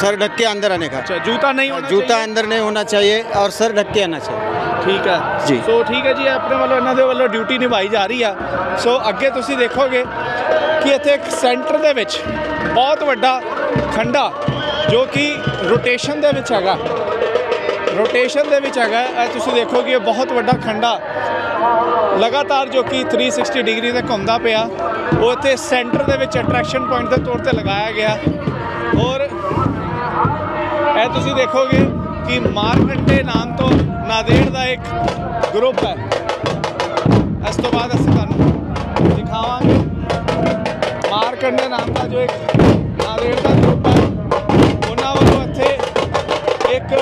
Speaker 6: सर ढक के अंदर आने का
Speaker 1: अच्छा जूता नहीं होना
Speaker 6: जूता
Speaker 1: चाहिए?
Speaker 6: अंदर नहीं होना चाहिए और सर ढक के आना चाहिए
Speaker 1: ਠੀਕ ਹੈ
Speaker 6: ਜੀ।
Speaker 1: ਸੋ ਠੀਕ ਹੈ ਜੀ ਆਪਣੇ ਵੱਲੋਂ ਇਹਨਾਂ ਦੇ ਵੱਲੋਂ ਡਿਊਟੀ ਨਿਭਾਈ ਜਾ ਰਹੀ ਆ ਸੋ ਅੱਗੇ ਤੁਸੀਂ ਦੇਖੋਗੇ ਕਿ ਇੱਥੇ ਇੱਕ ਸੈਂਟਰ ਦੇ ਵਿੱਚ ਬਹੁਤ ਵੱਡਾ ਖੰਡਾ ਜੋ ਕਿ ਰੋਟੇਸ਼ਨ ਦੇ ਵਿੱਚ ਹੈਗਾ ਰੋਟੇਸ਼ਨ ਦੇ ਵਿੱਚ ਹੈਗਾ ਇਹ ਤੁਸੀਂ ਦੇਖੋਗੇ ਇਹ ਬਹੁਤ ਵੱਡਾ ਖੰਡਾ ਲਗਾਤਾਰ ਜੋ ਕਿ 360 ਡਿਗਰੀ ਤੇ ਘੁੰਮਦਾ ਪਿਆ। ਉਹ ਇੱਥੇ ਸੈਂਟਰ ਦੇ ਵਿੱਚ ਅਟਰੈਕਸ਼ਨ ਪੁਆਇੰਟ ਦੇ ਤੌਰ ਤੇ ਲਗਾਇਆ ਗਿਆ। ਔਰ ਇਹ ਤੁਸੀਂ ਦੇਖੋਗੇ ਕਿ ਮਾਰਕੰਡੇ ਨਾਮ ਤੋਂ ਨਾਦੇੜ ਦਾ ਇੱਕ ਗਰੁੱਪ ਹੈ। ਇਸ ਤੋਂ ਬਾਅਦ ਅਸੀਂ ਤੁਹਾਨੂੰ ਦਿਖਾਵਾਂਗੇ। ਮਾਰਕੰਡੇ ਨਾਮ ਦਾ ਜੋ ਇੱਕ ਨਾਦੇੜ ਦਾ ਗਰੁੱਪ ਹੈ, ਉਹਨਾਂ ਵੱਲੋਂ ਇੱਥੇ ਇੱਕ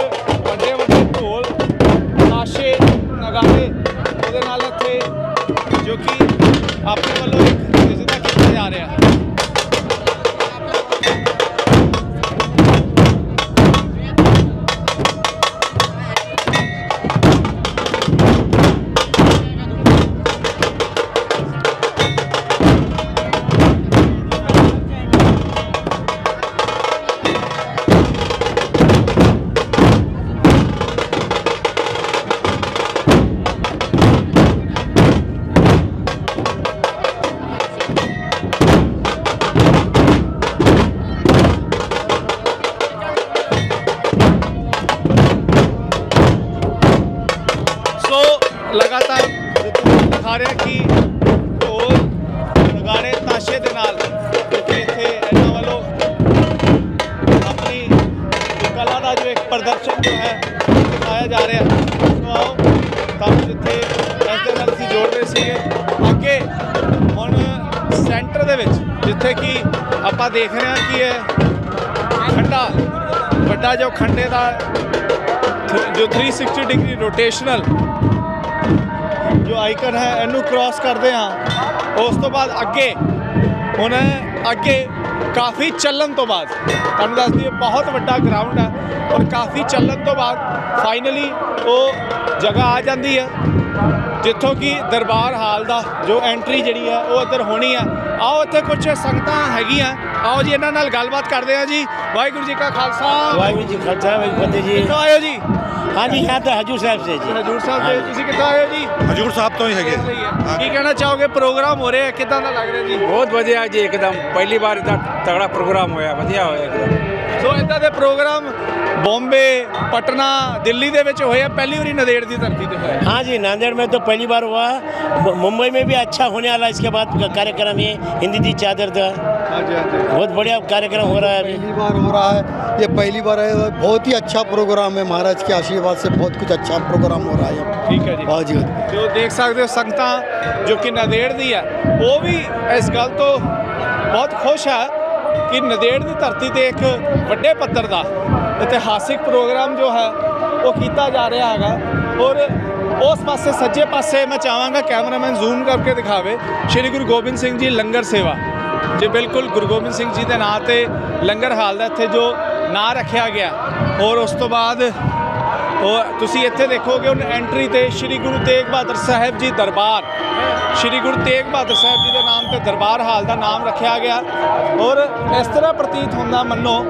Speaker 1: ਆਪਾਂ ਦੇਖ ਰਹੇ ਹਾਂ ਕਿ ਇਹ ਖੰਡਾ। ਵੱਡਾ ਜੋ ਖੰਡੇ ਦਾ ਜੋ 360 ਡਿਗਰੀ ਰੋਟੇਸ਼ਨਲ ਜੋ ਆਈਕਨ ਹੈ, ਇਹਨੂੰ ਕ੍ਰਾਸ ਕਰਦੇ ਹਾਂ। ਉਸ ਤੋਂ ਬਾਅਦ ਅੱਗੇ। ਹੁਣ ਅੱਗੇ ਕਾਫੀ ਚੱਲਣ ਤੋਂ ਬਾਅਦ। ਤੁਹਾਨੂੰ ਦੱਸ ਦਈਏ, ਬਹੁਤ ਵੱਡਾ ਗਰਾਊਂਡ ਹੈ। ਔਰ ਕਾਫੀ ਚੱਲਣ ਤੋਂ ਬਾਅਦ ਫਾਈਨਲੀ ਉਹ ਜਗ੍ਹਾ ਆ ਜਾਂਦੀ ਹੈ। ਜਿੱਥੋਂ ਕਿ ਦਰਬਾਰ ਹਾਲ ਦਾ ਜੋ ਐਂਟਰੀ ਜਿਹੜੀ ਹੈ, ਉਹ ਇੱਧਰ ਹੋਣੀ ਹੈ। ਆਓ ਇੱਥੇ ਕੁਝ ਸੰਗਤਾਂ ਹੈਗੀਆਂ। ਆਓ ਜੀ ਇਹਨਾਂ ਨਾਲ ਗੱਲਬਾਤ ਕਰਦੇ ਹਾਂ ਜੀ। ਵਾਹਿਗੁਰੂ ਜੀ ਕਾ ਖਾਲਸਾ।
Speaker 7: ਵਾਹਿਗੁਰੂ ਜੀ ਖਾਲਸਾ ਵਾਹਿਗੁਰੂ ਫਤਿਹ ਜੀ।
Speaker 1: ਕਿੱਥੋਂ ਆਏ ਹੋ ਜੀ?
Speaker 7: ਹਾਂਜੀ ਹਾਂ ਤਾਂ ਹਜੂਰ ਸਾਹਿਬ ਸੇ ਜੀ।
Speaker 1: ਹਜੂਰ ਸਾਹਿਬ ਦੇ ਤੁਸੀਂ ਕਿੱਥੋਂ ਆਏ ਹੋ ਜੀ?
Speaker 8: ਹਜੂਰ ਸਾਹਿਬ ਤੋਂ ਹੀ ਹੈਗੇ।
Speaker 1: ਕੀ ਕਹਿਣਾ ਚਾਹੋਗੇ? ਪ੍ਰੋਗਰਾਮ ਹੋ ਰਿਹਾ ਕਿਦਾਂ ਦਾ ਲੱਗ ਰਿਹਾ ਜੀ?
Speaker 9: ਬਹੁਤ ਵਧੀਆ ਜੀ ਇੱਕਦਮ। ਪਹਿਲੀ ਵਾਰ ਇਦਾਂ ਤਗੜਾ ਪ੍ਰੋਗਰਾਮ ਹੋਇਆ ਵਧੀਆ ਹੋਇਆ ਇੱਕਦਮ।
Speaker 1: ਸੋ ਇਦਾਂ ਦੇ ਪ੍ਰੋਗਰਾਮ ਬੰਬੇ ਪਟਨਾ ਦਿੱਲੀ ਦੇ ਵਿੱਚ ਹੋਏ ਆ ਪਹਿਲੀ ਵਾਰੀ ਨਦੇੜ ਦੀ ਧਰਤੀ ਤੇ ਹੋਇਆ
Speaker 7: हाँ जी नांदेड़ में तो पहली बार हुआ मु- मुंबई में भी अच्छा होने वाला है इसके बाद का कार्यक्रम ये हिंदी दी चादर का
Speaker 1: ਹਾਂਜੀ ਹਾਂਜੀ
Speaker 7: बहुत बढ़िया कार्यक्रम हो रहा है अभी
Speaker 6: पहली बार हो रहा है ये पहली बार है बहुत ही अच्छा प्रोग्राम है महाराज के आशीर्वाद से बहुत कुछ अच्छा प्रोग्राम हो रहा है यहाँ
Speaker 1: ਠੀਕ ਹੈ ਜੀ
Speaker 6: बहुत जी
Speaker 1: ਜੋ ਦੇਖ ਸਕਦੇ ਹੋ ਸੰਗਤਾਂ ਜੋ ਕਿ ਨਦੇੜ ਦੀ ਹੈ ਉਹ ਵੀ ਇਸ ਗੱਲ ਤੋਂ ਬਹੁਤ ਖੁਸ਼ ਹੈ ਕਿ ਨਦੇੜ ਦੀ ਧਰਤੀ ਤੇ ਇੱਕ ਵੱਡੇ ਪੱਧਰ ਦਾ ਇਤਿਹਾਸਿਕ ਪ੍ਰੋਗਰਾਮ ਜੋ ਹੈ, ਉਹ ਕੀਤਾ ਜਾ ਰਿਹਾ ਹੈਗਾ। ਔਰ ਉਸ ਪਾਸੇ, ਸੱਜੇ ਪਾਸੇ ਮੈਂ ਚਾਹਾਂਗਾ ਕੈਮਰਾਮੈਨ ਜ਼ੂਮ ਕਰਕੇ ਦਿਖਾਵੇ। ਸ਼੍ਰੀ ਗੁਰੂ ਗੋਬਿੰਦ ਸਿੰਘ ਜੀ ਲੰਗਰ ਸੇਵਾ। ਜੇ ਬਿਲਕੁਲ ਗੁਰੂ ਗੋਬਿੰਦ ਸਿੰਘ ਜੀ ਦੇ ਨਾਂ ਤੇ ਲੰਗਰ ਹਾਲ ਦਾ ਇੱਥੇ ਜੋ ਨਾਂ ਰੱਖਿਆ ਗਿਆ, ਔਰ ਉਸ ਤੋਂ ਬਾਅਦ ਔਰ ਤੁਸੀਂ ਇੱਥੇ ਦੇਖੋਗੇ ਹੁਣ ਐਂਟਰੀ ਤੇ ਸ਼੍ਰੀ ਗੁਰੂ ਤੇਗ ਬਹਾਦਰ ਸਾਹਿਬ ਜੀ ਦਰਬਾਰ। ਸ਼੍ਰੀ ਗੁਰੂ ਤੇਗ ਬਹਾਦਰ ਸਾਹਿਬ ਜੀ ਦੇ ਨਾਮ ਤੇ ਦਰਬਾਰ ਹਾਲ ਦਾ ਨਾਮ ਰੱਖਿਆ ਗਿਆ। ਔਰ ਇਸ ਤਰ੍ਹਾਂ ਪ੍ਰਤੀਤ ਹੁੰਦਾ ਮੰਨੋ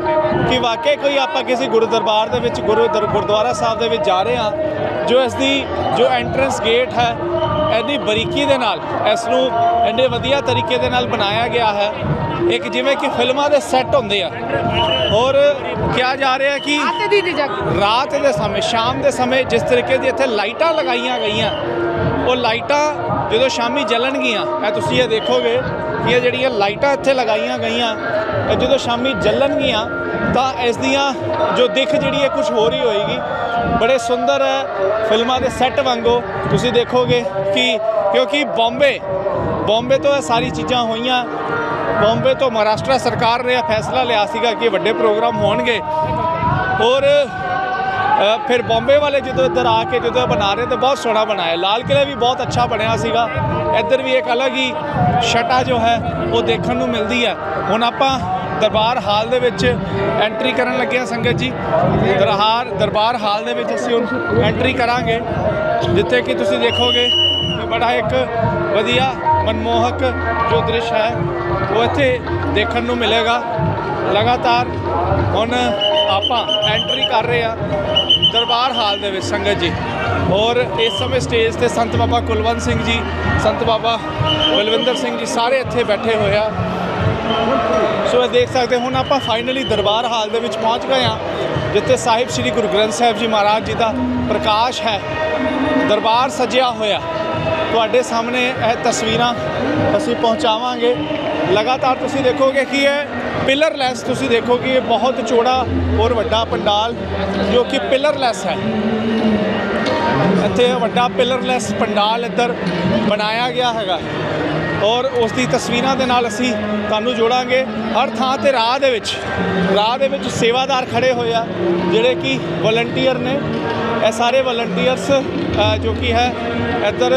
Speaker 1: ਕਿ ਵਾਕਈ ਕੋਈ ਆਪਾਂ ਕਿਸੇ ਗੁਰੂ ਦਰਬਾਰ ਦੇ ਵਿੱਚ ਗੁਰੂ ਦਰ- ਗੁਰਦੁਆਰਾ ਸਾਹਿਬ ਦੇ ਵਿੱਚ ਜਾ ਰਹੇ ਹਾਂ, ਜੋ ਇਸ ਦੀ, ਜੋ ਐਂਟਰੈਂਸ ਗੇਟ ਹੈ, ਇੰਨੀ ਬਰੀਕੀ ਦੇ ਨਾਲ, ਇਸ ਨੂੰ ਇੰਨੇ ਵਧੀਆ ਤਰੀਕੇ ਦੇ ਨਾਲ ਬਣਾਇਆ ਗਿਆ ਹੈ ਇੱਕ ਜਿਵੇਂ ਕਿ ਫਿਲਮਾਂ ਦੇ ਸੈੱਟ ਹੁੰਦੇ ਆ। ਔਰ ਕਿਹਾ ਜਾ ਰਿਹਾ ਕਿ ਰਾਤ ਦੇ ਸਮੇਂ ਸ਼ਾਮ ਦੇ ਸਮੇਂ ਜਿਸ ਤਰੀਕੇ ਦੀ ਇੱਥੇ ਲਾਈਟਾਂ ਲਗਾਈਆਂ ਗਈਆਂ ਉਹ ਲਾਈਟਾਂ ਜਦੋਂ ਸ਼ਾਮੀ ਜਲਣਗੀਆਂ ਇਹ ਤੁਸੀਂ ਇਹ ਦੇਖੋਗੇ ਕਿ ਇਹ ਜਿਹੜੀਆਂ ਲਾਈਟਾਂ ਇੱਥੇ ਲਗਾਈਆਂ ਗਈਆਂ ਇਹ ਜਦੋਂ ਸ਼ਾਮੀ ਜਲਣਗੀਆਂ ਤਾਂ ਇਸ ਦੀਆਂ ਜੋ ਦਿੱਖ ਜਿਹੜੀ ਹੈ ਕੁਝ ਹੋਰ ਹੀ ਹੋਏਗੀ। ਬੜੇ ਸੁੰਦਰ ਹੈ ਫਿਲਮਾਂ ਦੇ ਸੈੱਟ ਵਾਂਗੂ। ਤੁਸੀਂ ਦੇਖੋਗੇ ਕਿ ਕਿਉਂਕਿ ਬੰਬੇ ਬੰਬੇ ਤੋਂ ਇਹ ਸਾਰੀ ਚੀਜ਼ਾਂ ਹੋਈਆਂ ਬੰਬੇ ਤੋਂ ਮਹਾਰਾਸ਼ਟਰ ਸਰਕਾਰ ਨੇ ਇਹ ਫੈਸਲਾ ਲਿਆ ਸੀਗਾ ਕਿ ਵੱਡੇ ਪ੍ਰੋਗਰਾਮ ਹੋਣਗੇ। ਔਰ ਫਿਰ ਬੰਬੇ ਵਾਲੇ ਜਦੋਂ ਇੱਧਰ ਆ ਕੇ ਜਦੋਂ ਬਣਾ ਰਹੇ ਤੇ ਬਹੁਤ ਸੋਹਣਾ ਬਣਾਇਆ। ਲਾਲ ਕਿਲ੍ਹਾ ਵੀ ਬਹੁਤ ਅੱਛਾ ਬਣਿਆ ਸੀਗਾ। ਇੱਧਰ ਵੀ ਇੱਕ ਅਲੱਗ ਹੀ ਛਟਾ ਜੋ ਹੈ, ਉਹ ਦੇਖਣ ਨੂੰ ਮਿਲਦੀ ਹੈ। ਹੁਣ ਆਪਾਂ ਦਰਬਾਰ ਹਾਲ ਦੇ ਵਿੱਚ ਐਂਟਰੀ ਕਰਨ ਲੱਗੇ ਹਾਂ ਸੰਗਤ ਜੀ। ਦਰਬਾਰ ਦਰਬਾਰ ਹਾਲ ਦੇ ਵਿੱਚ ਅਸੀਂ ਹੁਣ ਐਂਟਰੀ ਕਰਾਂਗੇ। ਜਿੱਥੇ ਕਿ ਤੁਸੀਂ ਦੇਖੋਗੇ ਕਿ ਬੜਾ ਇੱਕ ਵਧੀਆ ਮਨਮੋਹਕ ਜੋ ਦ੍ਰਿਸ਼ ਹੈ, ਉਹ ਇੱਥੇ ਦੇਖਣ ਨੂੰ ਮਿਲੇਗਾ। ਲਗਾਤਾਰ ਹੁਣ ਆਪਾਂ ਐਂਟਰੀ ਕਰ ਰਹੇ ਆ ਦਰਬਾਰ ਹਾਲ ਦੇ ਵਿੱਚ, ਸੰਗਤ ਜੀ। ਔਰ ਇਸ ਸਮੇਂ ਸਟੇਜ ਤੇ ਸੰਤ ਬਾਬਾ ਕੁਲਵੰਤ ਸਿੰਘ ਜੀ, ਸੰਤ ਬਾਬਾ ਬਲਵਿੰਦਰ ਸਿੰਘ ਜੀ ਸਾਰੇ ਇੱਥੇ ਬੈਠੇ ਹੋਏ ਆ। ਸੋ ਇਹ ਦੇਖ ਸਕਦੇ, ਹੁਣ ਆਪਾਂ ਫਾਈਨਲੀ ਦਰਬਾਰ ਹਾਲ ਦੇ ਵਿੱਚ ਪਹੁੰਚ ਗਏ ਆ ਜਿੱਥੇ ਸਾਹਿਬ ਸ੍ਰੀ ਗੁਰੂ ਗ੍ਰੰਥ ਸਾਹਿਬ ਜੀ ਮਹਾਰਾਜ ਜੀ ਦਾ ਪ੍ਰਕਾਸ਼ ਹੈ। ਦਰਬਾਰ ਸਜਿਆ ਹੋਇਆ। ਤੁਹਾਡੇ ਸਾਹਮਣੇ ਇਹ ਤਸਵੀਰਾਂ ਅਸੀਂ ਪਹੁੰਚਾਵਾਂਗੇ। ਲਗਾਤਾਰ ਤੁਸੀਂ ਦੇਖੋਗੇ ਕਿ ਇਹ ਪਿਲਰਲੈਸ ਤੁਸੀਂ ਦੇਖੋਗੇ ਇਹ ਬਹੁਤ ਚੌੜਾ ਔਰ ਵੱਡਾ ਪੰਡਾਲ ਜੋ ਕਿ ਪਿਲਰਲੈਸ ਹੈ। ਇੱਥੇ ਵੱਡਾ ਪਿਲਰਲੈਸ ਪੰਡਾਲ ਇੱਧਰ ਬਣਾਇਆ ਗਿਆ ਹੈਗਾ। ਔਰ ਉਸ ਦੀ ਤਸਵੀਰਾਂ ਦੇ ਨਾਲ ਅਸੀਂ ਤੁਹਾਨੂੰ ਜੋੜਾਂਗੇ। ਹਰ ਥਾਂ ਤੇ ਰਾਹ ਦੇ ਵਿੱਚ, ਰਾਹ ਦੇ ਵਿੱਚ ਸੇਵਾਦਾਰ ਖੜੇ ਹੋਏ ਆ, ਜਿਹੜੇ ਕਿ ਵਲੰਟੀਅਰ ਨੇ। ਇਹ ਸਾਰੇ ਵਲੰਟੀਅਰਸ ਜੋ ਕਿ ਹੈ ਇੱਧਰ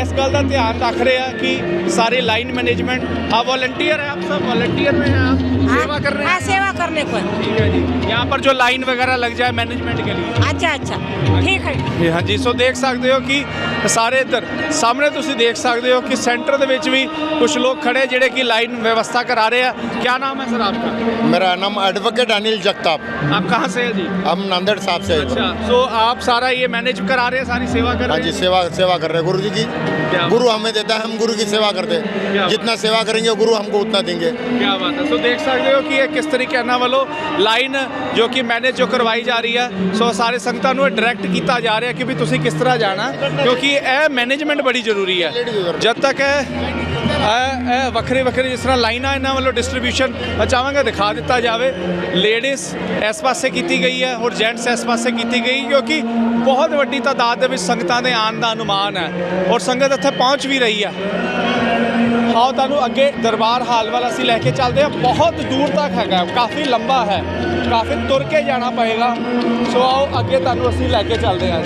Speaker 1: ਇਸ ਗੱਲ ਦਾ ਧਿਆਨ ਰੱਖ ਰਹੇ हैं कि सारे लाइन मैनेजमेंट आप वॉलंटियर हैं आप सब वॉलंटियर में हैं आप सेवा कर रहे
Speaker 5: हैं करने को
Speaker 1: ठीक है जी यहाँ पर जो लाइन वगैरह लग जाए मैनेजमेंट के लिए
Speaker 5: अच्छा अच्छा ਠੀਕ ਹੈ
Speaker 1: ਜੀ। ਇਹ ਹਾਂਜੀ ਸੋ ਦੇਖ ਸਕਦੇ ਹੋ ਕਿ ਸਾਰੇ ਇੱਧਰ ਸਾਹਮਣੇ ਤੁਸੀਂ ਦੇਖ ਸਕਦੇ ਹੋ ਕਿ ਸੈਂਟਰ ਦੇ ਵਿੱਚ ਵੀ ਕੁਝ ਲੋਕ ਖੜੇ ਜਿਹੜੇ ਕਿ ਲਾਈਨ ਵਿਵਸਥਾ ਕਰਾ ਰਹੇ ਆ ਕੀ ਨਾਮ ਹੈ ਸਰ ਆਪਕਾ
Speaker 8: मेरा नाम एडवोकेट अनिल जगताप
Speaker 1: ਆਪ ਕਹਾਂ ਸੇ ਹੈ ਜੀ
Speaker 8: हम नांदेड़ साहब से हैं।
Speaker 1: अच्छा सो आप सारा ये मैनेज करा रहे हैं सारी सेवा कर
Speaker 8: हाँ
Speaker 1: रहे
Speaker 8: जी
Speaker 1: हैं
Speaker 8: सेवा सेवा कर रहे हैं गुरु जी की गुरु हमें देता है हम गुरु की सेवा करते
Speaker 1: क्या
Speaker 8: हैं जितना सेवा करेंगे गुरु हमको उतना देंगे
Speaker 1: क्या बात है सो देख सकते ਹੋ ਕਿ ਇਹ ਕਿਸ ਤਰੀਕੇ ਇਹਨਾਂ ਵੱਲੋਂ ਲਾਈਨ ਜੋ ਕਿ ਮੈਨੇਜ ਜੋ ਕਰਵਾਈ ਜਾ ਰਹੀ ਹੈ ਸੋ ਸਾਰੇ ਸੰਗਤਾਂ ਨੂੰ ਡਾਇਰੈਕਟ ਕੀਤਾ ਜਾ ਰਿਹਾ ਕਿ ਵੀ ਤੁਸੀਂ ਕਿਸ ਤਰ੍ਹਾਂ ਜਾਣਾ ਕਿਉਂਕਿ ਇਹ ਮੈਨੇਜਮੈਂਟ ਬੜੀ ਜ਼ਰੂਰੀ ਹੈ ਜਦ ਤੱਕ ਇਹ ਇਹ ਇਹ ਵੱਖਰੇ ਵੱਖਰੇ ਜਿਸ ਤਰ੍ਹਾਂ ਲਾਈਨਾਂ ਇਹਨਾਂ ਵੱਲੋਂ ਡਿਸਟ੍ਰੀਬਿਊਸ਼ਨ ਮੈਂ ਚਾਹਾਂਗਾ ਦਿਖਾ ਦਿੱਤਾ ਜਾਵੇ। ਲੇਡੀਜ਼ ਇਸ ਪਾਸੇ ਕੀਤੀ ਗਈ ਹੈ। ਔਰ ਜੈਂਟਸ ਇਸ ਪਾਸੇ ਕੀਤੀ ਗਈ, ਕਿਉਂਕਿ ਬਹੁਤ ਵੱਡੀ ਤਾਦਾਦ ਦੇ ਵਿੱਚ ਸੰਗਤਾਂ ਦੇ ਆਉਣ ਦਾ ਅਨੁਮਾਨ ਹੈ ਔਰ ਸੰਗਤ ਇੱਥੇ ਪਹੁੰਚ ਵੀ ਰਹੀ ਹੈ। ਆਓ ਤੁਹਾਨੂੰ ਅੱਗੇ ਦਰਬਾਰ ਹਾਲ ਵੱਲ ਅਸੀਂ ਲੈ ਕੇ ਚੱਲਦੇ ਹਾਂ। ਬਹੁਤ ਦੂਰ ਤੱਕ ਹੈਗਾ, ਕਾਫੀ ਲੰਬਾ ਹੈ। ਕਾਫੀ ਤੁਰ ਕੇ ਜਾਣਾ ਪਏਗਾ। ਸੋ ਆਓ ਅੱਗੇ ਤੁਹਾਨੂੰ ਅਸੀਂ ਲੈ ਕੇ ਚੱਲਦੇ ਹਾਂ।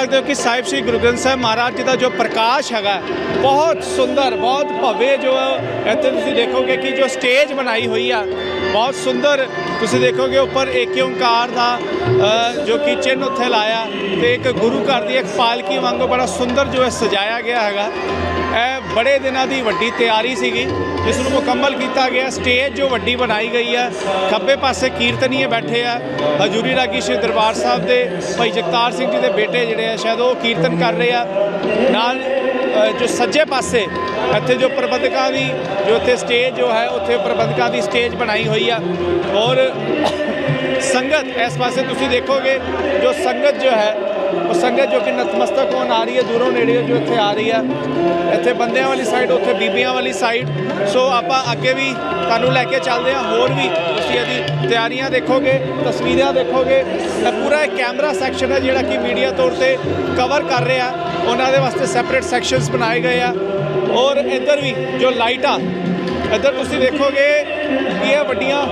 Speaker 1: ਸਕਦੇ ਹੋ ਕਿ ਸਾਹਿਬ ਸ੍ਰੀ ਗੁਰੂ ਗ੍ਰੰਥ ਸਾਹਿਬ ਮਹਾਰਾਜ ਜੀ ਦਾ ਜੋ ਪ੍ਰਕਾਸ਼ ਹੈਗਾ, ਬਹੁਤ ਸੁੰਦਰ, ਬਹੁਤ ਭਵੇ ਜੋ ਇੱਥੇ ਤੁਸੀਂ ਦੇਖੋਗੇ ਕਿ ਜੋ ਸਟੇਜ ਬਣਾਈ ਹੋਈ ਆ, ਬਹੁਤ ਸੁੰਦਰ। ਤੁਸੀਂ ਦੇਖੋਗੇ ਉੱਪਰ ਏਕ ਓੰਕਾਰ ਦਾ ਜੋ ਕਿ ਚਿੰਨ੍ਹ ਉੱਥੇ ਲਾਇਆ ਤੇ ਇੱਕ ਗੁਰੂ ਘਰ ਦੀ ਇੱਕ ਪਾਲਕੀ ਵਾਂਗੂ ਬੜਾ ਸੁੰਦਰ ਜੋ ਹੈ ਸਜਾਇਆ ਗਿਆ ਹੈਗਾ। ਬੜੇ ਦਿਨਾਂ ਦੀ ਵੱਡੀ ਤਿਆਰੀ ਸੀਗੀ, ਜਿਸ ਨੂੰ ਮੁਕੰਮਲ ਕੀਤਾ ਗਿਆ। ਸਟੇਜ ਜੋ ਵੱਡੀ ਬਣਾਈ ਗਈ ਹੈ ਖੱਬੇ ਪਾਸੇ ਕੀਰਤਨੀਏ ਬੈਠੇ ਆ। ਹਜੂਰੀ ਰਾਗੀ ਸ਼੍ਰੀ ਦਰਬਾਰ ਸਾਹਿਬ ਦੇ ਭਾਈ ਜਗਤਾਰ ਸਿੰਘ ਜੀ ਦੇ ਬੇਟੇ ਜਿਹੜੇ ਆ, ਸ਼ਾਇਦ ਉਹ ਕੀਰਤਨ ਕਰ ਰਹੇ ਆ। ਨਾਲ ਜੋ ਸੱਜੇ ਪਾਸੇ, ਇੱਥੇ ਜੋ ਪ੍ਰਬੰਧਕਾਂ ਦੀ, ਜੋ ਇੱਥੇ ਸਟੇਜ ਜੋ ਹੈ, ਉੱਥੇ ਪ੍ਰਬੰਧਕਾਂ ਦੀ ਸਟੇਜ ਬਣਾਈ ਹੋਈ ਆ। ਔਰ ਸੰਗਤ, ਇਸ ਪਾਸੇ ਤੁਸੀਂ ਦੇਖੋਗੇ, ਜੋ ਸੰਗਤ ਜੋ ਹੈ ਉਹ ਸੰਗਤ ਜੋ ਕਿ ਨਤਮਸਤਕ ਹੋਣ ਆ ਰਹੀ ਹੈ, ਦੂਰੋਂ ਨੇੜੇ ਜੋ ਇੱਥੇ ਆ ਰਹੀ ਹੈ। ਇੱਥੇ ਬੰਦਿਆਂ ਵਾਲੀ ਸਾਈਡ ਉੱਥੇ ਬੀਬੀਆਂ ਵਾਲੀ ਸਾਈਡ ਸੋ ਆਪਾਂ ਅੱਗੇ ਵੀ ਤੁਹਾਨੂੰ ਲੈ ਕੇ ਚੱਲਦੇ ਹਾਂ। ਹੋਰ ਵੀ ਤੁਸੀਂ ਇਹਦੀ ਤਿਆਰੀਆਂ ਦੇਖੋਗੇ, ਤਸਵੀਰਾਂ ਦੇਖੋਗੇ। ਪੂਰਾ ਇੱਕ ਕੈਮਰਾ ਸੈਕਸ਼ਨ ਹੈ ਜਿਹੜਾ ਕਿ ਮੀਡੀਆ ਤੌਰ ਤੇ ਕਵਰ ਕਰ ਰਿਹਾ। ਉਹਨਾਂ ਦੇ ਵਾਸਤੇ ਸੈਪਰੇਟ ਸੈਕਸ਼ਨਸ ਬਣਾਏ ਗਏ ਆ। ਔਰ ਇੱਧਰ ਵੀ ਜੋ ਲਾਈਟਾਂ ਇੱਧਰ ਤੁਸੀਂ ਦੇਖੋਗੇ ਕਿ ਇਹ ਵੱਡੀਆਂ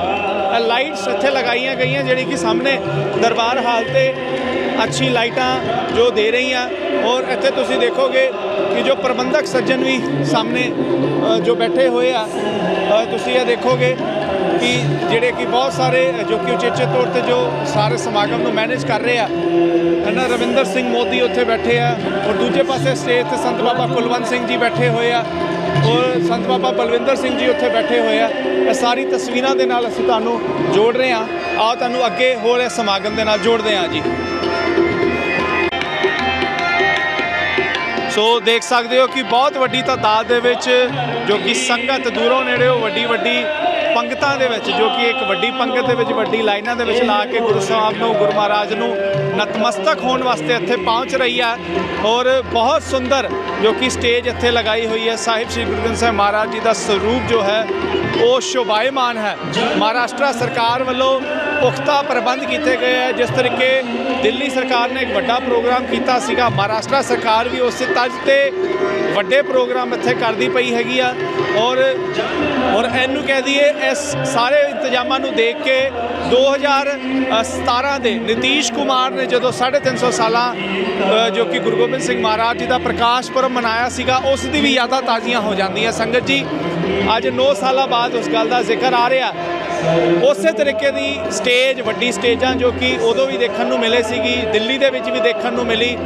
Speaker 1: ਲਾਈਟਸ ਇੱਥੇ ਲਗਾਈਆਂ ਗਈਆਂ ਜਿਹੜੀ ਕਿ ਸਾਹਮਣੇ ਦਰਬਾਰ ਹਾਲ ਤੇ ਅੱਛੀ ਲਾਈਟਾਂ ਜੋ ਦੇ ਰਹੀਆਂ। ਔਰ ਇੱਥੇ ਤੁਸੀਂ ਦੇਖੋਗੇ ਕਿ ਜੋ ਪ੍ਰਬੰਧਕ ਸੱਜਣ ਵੀ ਸਾਹਮਣੇ ਜੋ ਬੈਠੇ ਹੋਏ ਆ ਤੁਸੀਂ ਇਹ ਦੇਖੋਗੇ ਕਿ ਜਿਹੜੇ ਕਿ ਬਹੁਤ ਸਾਰੇ ਜੋ ਕਿ ਉਚੇਚੇ ਤੌਰ ਤੇ ਜੋ ਸਾਰੇ ਸਮਾਗਮ ਨੂੰ ਮੈਨੇਜ ਕਰ ਰਹੇ ਆ ਹਨਾ ਰਵਿੰਦਰ ਸਿੰਘ ਮੋਦੀ ਉੱਥੇ ਬੈਠੇ ਆ। ਔਰ ਦੂਜੇ ਪਾਸੇ ਸਟੇਜ ਤੇ ਸੰਤ ਬਾਬਾ ਕੁਲਵੰਤ ਸਿੰਘ ਜੀ ਬੈਠੇ ਹੋਏ ਆ। ਔਰ ਸੰਤ ਬਾਬਾ ਬਲਵਿੰਦਰ ਸਿੰਘ ਜੀ ਉੱਥੇ ਬੈਠੇ ਹੋਏ ਆ। ਇਹ ਸਾਰੀ ਤਸਵੀਰਾਂ ਦੇ ਨਾਲ ਅਸੀਂ ਤੁਹਾਨੂੰ ਜੋੜ ਰਹੇ ਹਾਂ। ਆਓ ਤੁਹਾਨੂੰ ਅੱਗੇ ਹੋਰ ਇਸ ਸਮਾਗਮ ਦੇ ਨਾਲ ਜੋੜਦੇ ਹਾਂ ਜੀ। ਸੋ ਦੇਖ ਸਕਦੇ ਹੋ ਕਿ ਬਹੁਤ ਵੱਡੀ ਤਾਦਾਦ ਦੇ ਵਿੱਚ ਜੋ ਕਿ ਸੰਗਤ ਦੂਰੋਂ ਨੇੜੇੋਂ ਵੱਡੀ ਵੱਡੀ ਪੰਗਤਾਂ ਦੇ ਵਿੱਚ, ਜੋ ਕਿ ਇੱਕ ਵੱਡੀ ਪੰਗਤ ਦੇ ਵਿੱਚ, ਵੱਡੀ ਲਾਈਨਾਂ ਦੇ ਵਿੱਚ ਲਾ ਕੇ ਗੁਰੂ ਸਾਹਿਬ ਨੂੰ, ਗੁਰੂ ਮਹਾਰਾਜ ਨੂੰ ਨਤਮਸਤਕ ਹੋਣ ਵਾਸਤੇ ਇੱਥੇ ਪਹੁੰਚ ਰਹੀ ਹੈ ਔਰ ਬਹੁਤ ਸੁੰਦਰ ਜੋ ਕਿ ਸਟੇਜ ਇੱਥੇ ਲਗਾਈ ਹੋਈ ਹੈ। ਸਾਹਿਬ ਸ੍ਰੀ ਗੁਰੂ ਗ੍ਰੰਥ ਸਾਹਿਬ ਮਹਾਰਾਜ ਜੀ ਦਾ ਸਰੂਪ ਜੋ ਹੈ, ਉਹ ਸ਼ੋਭਾਇਮਾਨ ਹੈ। ਮਹਾਰਾਸ਼ਟਰ ਸਰਕਾਰ ਵੱਲੋਂ ਪੁਖਤਾ ਪ੍ਰਬੰਧ ਕੀਤੇ ਗਏ ਹੈ। ਜਿਸ ਤਰੀਕੇ ਦਿੱਲੀ ਸਰਕਾਰ ਨੇ ਇੱਕ ਵੱਡਾ ਪ੍ਰੋਗਰਾਮ ਕੀਤਾ ਸੀਗਾ, ਮਹਾਰਾਸ਼ਟਰ ਸਰਕਾਰ ਵੀ ਉਸੇ ਤੱਜ ਤੇ ਵੱਡੇ ਪ੍ਰੋਗਰਾਮ ਇੱਥੇ ਕਰਦੀ ਪਈ ਹੈਗੀ ਆ। ਔਰ ਔਰ ਇਹਨੂੰ ਕਹਿ ਦਈਏ, ਇਸ ਸਾਰੇ ਇੰਤਜ਼ਾਮਾਂ ਨੂੰ ਦੇਖ ਕੇ 2017 ਦੇ ਨਿਤੀਸ਼ ਕੁਮਾਰ ਨੇ ਜਦੋਂ 350 ਸਾਲਾਂ ਜੋ ਕਿ ਗੁਰੂ ਗੋਬਿੰਦ ਸਿੰਘ ਮਹਾਰਾਜ ਜੀ ਦਾ ਪ੍ਰਕਾਸ਼ ਪੁਰਬ ਮਨਾਇਆ ਸੀਗਾ, ਉਸ ਦੀ ਵੀ ਯਾਦਾਂ ਤਾਜ਼ੀਆਂ ਹੋ ਜਾਂਦੀਆਂ। ਸੰਗਤ ਜੀ, ਅੱਜ 9 ਸਾਲਾਂ ਬਾਅਦ ਉਸ ਗੱਲ ਦਾ ਜ਼ਿਕਰ ਆ ਰਿਹਾ। ਉਸੇ ਤਰੀਕੇ ਦੀ ਸਟੇਜ ਵੱਡੀ ਸਟੇਜਾਂ ਜੋ ਕਿ ਉਦੋਂ ਵੀ ਦੇਖਣ ਨੂੰ ਮਿਲੇ ਸੀਗੀ, ਦਿੱਲੀ ਦੇ ਵਿੱਚ ਵੀ ਦੇਖਣ ਨੂੰ ਮਿਲੀ।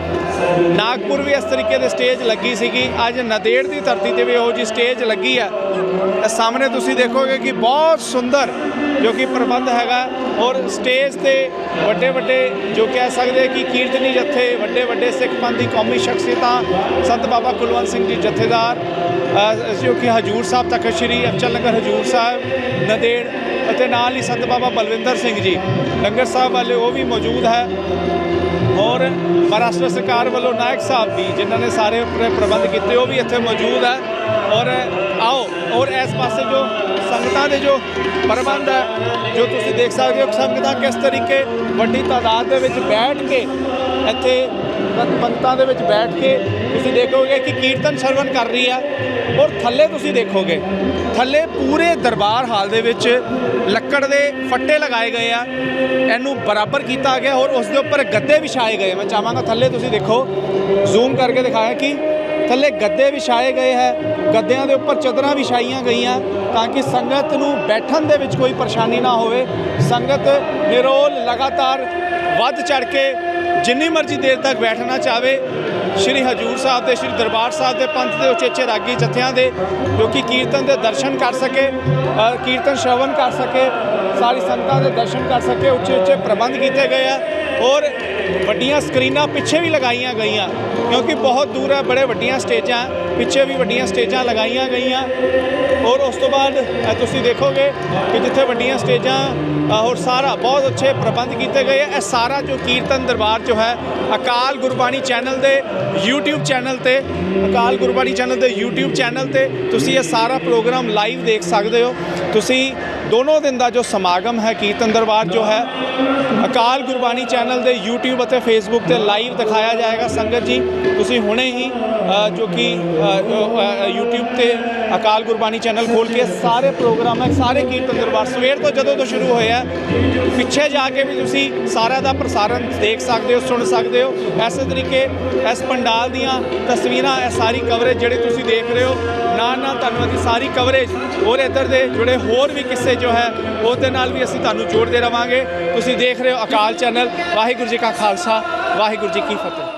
Speaker 1: ਨਾਗਪੁਰ ਵੀ ਇਸ ਤਰੀਕੇ ਦੇ ਸਟੇਜ ਲੱਗੀ ਸੀਗੀ। ਅੱਜ ਨਦੇੜ ਦੀ ਧਰਤੀ ਤੇ ਵੀ ਉਹ ਜੀ ਸਟੇਜ ਲੱਗੀ ਆ ਸਾਹਮਣੇ ਤੁਸੀਂ ਦੇਖੋਗੇ ਕਿ ਬਹੁਤ ਸੁੰਦਰ ਜੋ ਕਿ ਪ੍ਰਬੰਧ ਹੈਗਾ। ਔਰ ਸਟੇਜ ਤੇ ਵੱਡੇ ਵੱਡੇ ਜੋ ਕਹਿ ਸਕਦੇ ਕਿ ਕੀਰਤਨੀ ਜਥੇ ਵੱਡੇ ਵੱਡੇ ਸਿੱਖ ਪੰਥ ਦੀ ਕੌਮੀ ਸ਼ਖਸੀਅਤਾਂ, ਸੰਤ ਬਾਬਾ ਕੁਲਵੰਤ ਸਿੰਘ ਜੀ ਜਥੇਦਾਰ ਜੋ ਕਿ ਹਜੂਰ ਸਾਹਿਬ ਤੱਕ ਸ੍ਰੀ ਅਬਚਲ ਨਗਰ ਹਜੂਰ ਸਾਹਿਬ, ਨਦੇੜ ਅਤੇ ਨਾਲ ਹੀ ਸੰਤ ਬਾਬਾ ਬਲਵਿੰਦਰ ਸਿੰਘ ਜੀ, ਲੰਗਰ ਸਾਹਿਬ ਵਾਲੇ ਉਹ ਵੀ ਮੌਜੂਦ ਹੈ। ਔਰ ਮਹਾਰਾਸ਼ਟਰ ਸਰਕਾਰ ਵੱਲੋਂ ਨਾਇਕ ਸਾਹਿਬ ਵੀ, ਜਿਨ੍ਹਾਂ ਨੇ ਸਾਰੇ ਪ੍ਰ- ਪ੍ਰਬੰਧ ਕੀਤੇ, ਉਹ ਵੀ ਇੱਥੇ ਮੌਜੂਦ ਹੈ। ਔਰ ਆਓ, ਔਰ ਇਸ ਪਾਸੇ ਜੋ ਸੰਗਤਾਂ ਦੇ ਜੋ ਪ੍ਰਬੰਧ ਹੈ, ਜੋ ਤੁਸੀਂ ਦੇਖ ਸਕਦੇ ਹੋ, ਸੰਗਤਾਂ ਕਿਸ ਤਰੀਕੇ ਵੱਡੀ ਤਾਦਾਦ ਦੇ ਵਿੱਚ ਬੈਠ ਕੇ ਇੱਥੇ ਪੰਗਤਾਂ ਦੇ ਵਿੱਚ ਬੈਠ ਕੇ ਤੁਸੀਂ ਦੇਖੋਗੇ ਕਿ ਕੀਰਤਨ ਸਰਵਨ ਕਰ ਰਹੀ ਹੈ ਔਰ ਥੱਲੇ ਤੁਸੀਂ ਦੇਖੋਗੇ, ਥੱਲੇ ਪੂਰੇ ਦਰਬਾਰ ਹਾਲ ਦੇ ਵਿੱਚ ਲੱਕੜ ਦੇ ਫੱਟੇ ਲਗਾਏ ਗਏ ਆ, ਇਹਨੂੰ ਬਰਾਬਰ ਕੀਤਾ ਗਿਆ ਔਰ ਉਸ ਦੇ ਉੱਪਰ ਗੱਦੇ ਵਿਛਾਏ ਗਏ ਮੈਂ ਚਾਹਾਂਗਾ ਥੱਲੇ ਤੁਸੀਂ ਦੇਖੋ ਜ਼ੂਮ ਕਰਕੇ ਦਿਖਾਇਆ ਕਿ ਥੱਲੇ ਗੱਦੇ ਵਿਛਾਏ ਗਏ ਹੈ, ਗੱਦਿਆਂ ਦੇ ਉੱਪਰ ਚਦਰਾਂ ਵਿਛਾਈਆਂ ਗਈਆਂ ਤਾਂ ਕਿ ਸੰਗਤ ਨੂੰ ਬੈਠਣ ਦੇ ਵਿੱਚ ਕੋਈ ਪਰੇਸ਼ਾਨੀ ਨਾ ਹੋਵੇ। ਸੰਗਤ ਨਿਰੋਲ ਲਗਾਤਾਰ ਵੱਧ ਚੜ ਕੇ ਜਿੰਨੀ ਮਰਜ਼ੀ ਦੇਰ ਤੱਕ ਬੈਠਣਾ ਚਾਹਵੇ, ਸ਼੍ਰੀ ਹਜੂਰ ਸਾਹਿਬ ਦੇ, ਸ਼੍ਰੀ ਦਰਬਾਰ ਸਾਹਿਬ ਦੇ ਪੰਥ ਦੇ ਉਚੇਚੇ ਰਾਗੀ ਜਥਿਆਂ ਦੇ, ਜੋ ਕੀਰਤਨ ਦੇ ਦਰਸ਼ਨ ਕਰ ਸਕੇ ਕੀਰਤਨ ਸ਼ਰਵਨ ਕਰ ਸਕੇ, ਸਾਰੀ ਸੰਗਤਾਂ ਦੇ ਦਰਸ਼ਨ ਕਰ ਸਕੇ, ਉੱਚੇ ਉੱਚੇ ਪ੍ਰਬੰਧ ਕੀਤੇ ਗਏ ਆ। ਔਰ ਵੱਡੀਆਂ ਸਕਰੀਨਾਂ ਪਿੱਛੇ ਵੀ ਲਗਾਈਆਂ ਗਈਆਂ ਕਿਉਂਕਿ ਬਹੁਤ ਦੂਰ ਹੈ ਬੜੇ ਵੱਡੀਆਂ ਸਟੇਜਾਂ ਪਿੱਛੇ ਵੀ ਵੱਡੀਆਂ ਸਟੇਜਾਂ ਲਗਾਈਆਂ ਗਈਆਂ। ਔਰ ਉਸ ਤੋਂ ਬਾਅਦ ਤੁਸੀਂ ਦੇਖੋਗੇ ਕਿ ਜਿੱਥੇ ਵੱਡੀਆਂ ਸਟੇਜਾਂ ਅ, ਔਰ ਸਾਰਾ ਬਹੁਤ ਅੱਛੇ ਪ੍ਰਬੰਧ ਕੀਤੇ ਗਏ ਇਹ ਸਾਰਾ ਜੋ ਕੀਰਤਨ ਦਰਬਾਰ ਜੋ ਹੈ ਅਕਾਲ ਗੁਰਬਾਣੀ ਚੈਨਲ ਦੇ YouTube ਚੈਨਲ ਤੇ ਅਕਾਲ ਗੁਰਬਾਣੀ ਚੈਨਲ ਦੇ YouTube ਚੈਨਲ ਤੇ ਤੁਸੀਂ ਇਹ ਸਾਰਾ ਪ੍ਰੋਗਰਾਮ ਲਾਈਵ ਦੇਖ ਸਕਦੇ ਹੋ। ਤੁਸੀਂ ਦੋਨੋਂ ਦਿਨ ਦਾ ਜੋ ਸਮਾਗਮ ਹੈ ਕੀਰਤਨ ਦਰਬਾਰ ਜੋ ਹੈ ਅਕਾਲ ਗੁਰਬਾਣੀ ਚੈਨਲ ਦੇ YouTube ਅਤੇ Facebook ਤੇ ਲਾਈਵ ਦਿਖਾਇਆ ਜਾਏਗਾ। ਸੰਗਤ ਜੀ ਤੁਸੀਂ ਹੁਣੇ ਹੀ ਜੋ ਕਿ ਅ, YouTube ਤੇ ਅਕਾਲ ਗੁਰਬਾਣੀ ਚੈਨਲ ਖੋਲ ਕੇ ਸਾਰੇ ਪ੍ਰੋਗਰਾਮ ਹੈ ਸਾਰੇ ਕੀਰਤਨ ਦਰਬਾਰ ਸਵੇਰ ਤੋਂ ਜਦੋਂ ਤੋਂ ਸ਼ੁਰੂ ਹੋਇਆ ਪਿੱਛੇ ਜਾ ਕੇ ਵੀ ਤੁਸੀਂ ਸਾਰਾ ਦਾ ਪ੍ਰਸਾਰਣ ਦੇਖ ਸਕਦੇ ਹੋ ਸੁਣ ਸਕਦੇ ਹੋ। ਐਸੇ ਤਰੀਕੇ ਇਸ ਪੰਡਾਲ ਦੀਆਂ ਤਸਵੀਰਾਂ ਇਹ ਸਾਰੀ ਕਵਰੇਜ ਜਿਹੜੇ ਤੁਸੀਂ ਦੇਖ ਰਹੇ ਹੋ ਨਾਲ ਨਾਲ ਤੁਹਾਨੂੰ ਇਹਦੀ ਸਾਰੀ ਕਵਰੇਜ ਹੋਰ ਇੱਧਰ ਦੇ ਜੁੜੇ ਹੋਰ ਵੀ ਕਿੱਸੇ ਜੋ ਹੈ, ਉਹਦੇ ਨਾਲ ਵੀ ਅਸੀਂ ਤੁਹਾਨੂੰ ਜੋੜਦੇ ਰਵਾਂਗੇ। ਤੁਸੀਂ ਦੇਖ ਰਹੇ ਹੋ ਅਕਾਲ ਚੈਨਲ। ਵਾਹਿਗੁਰੂ ਜੀ ਕਾ ਖਾਲਸਾ, ਵਾਹਿਗੁਰੂ ਜੀ ਕੀ ਫਤਿਹ।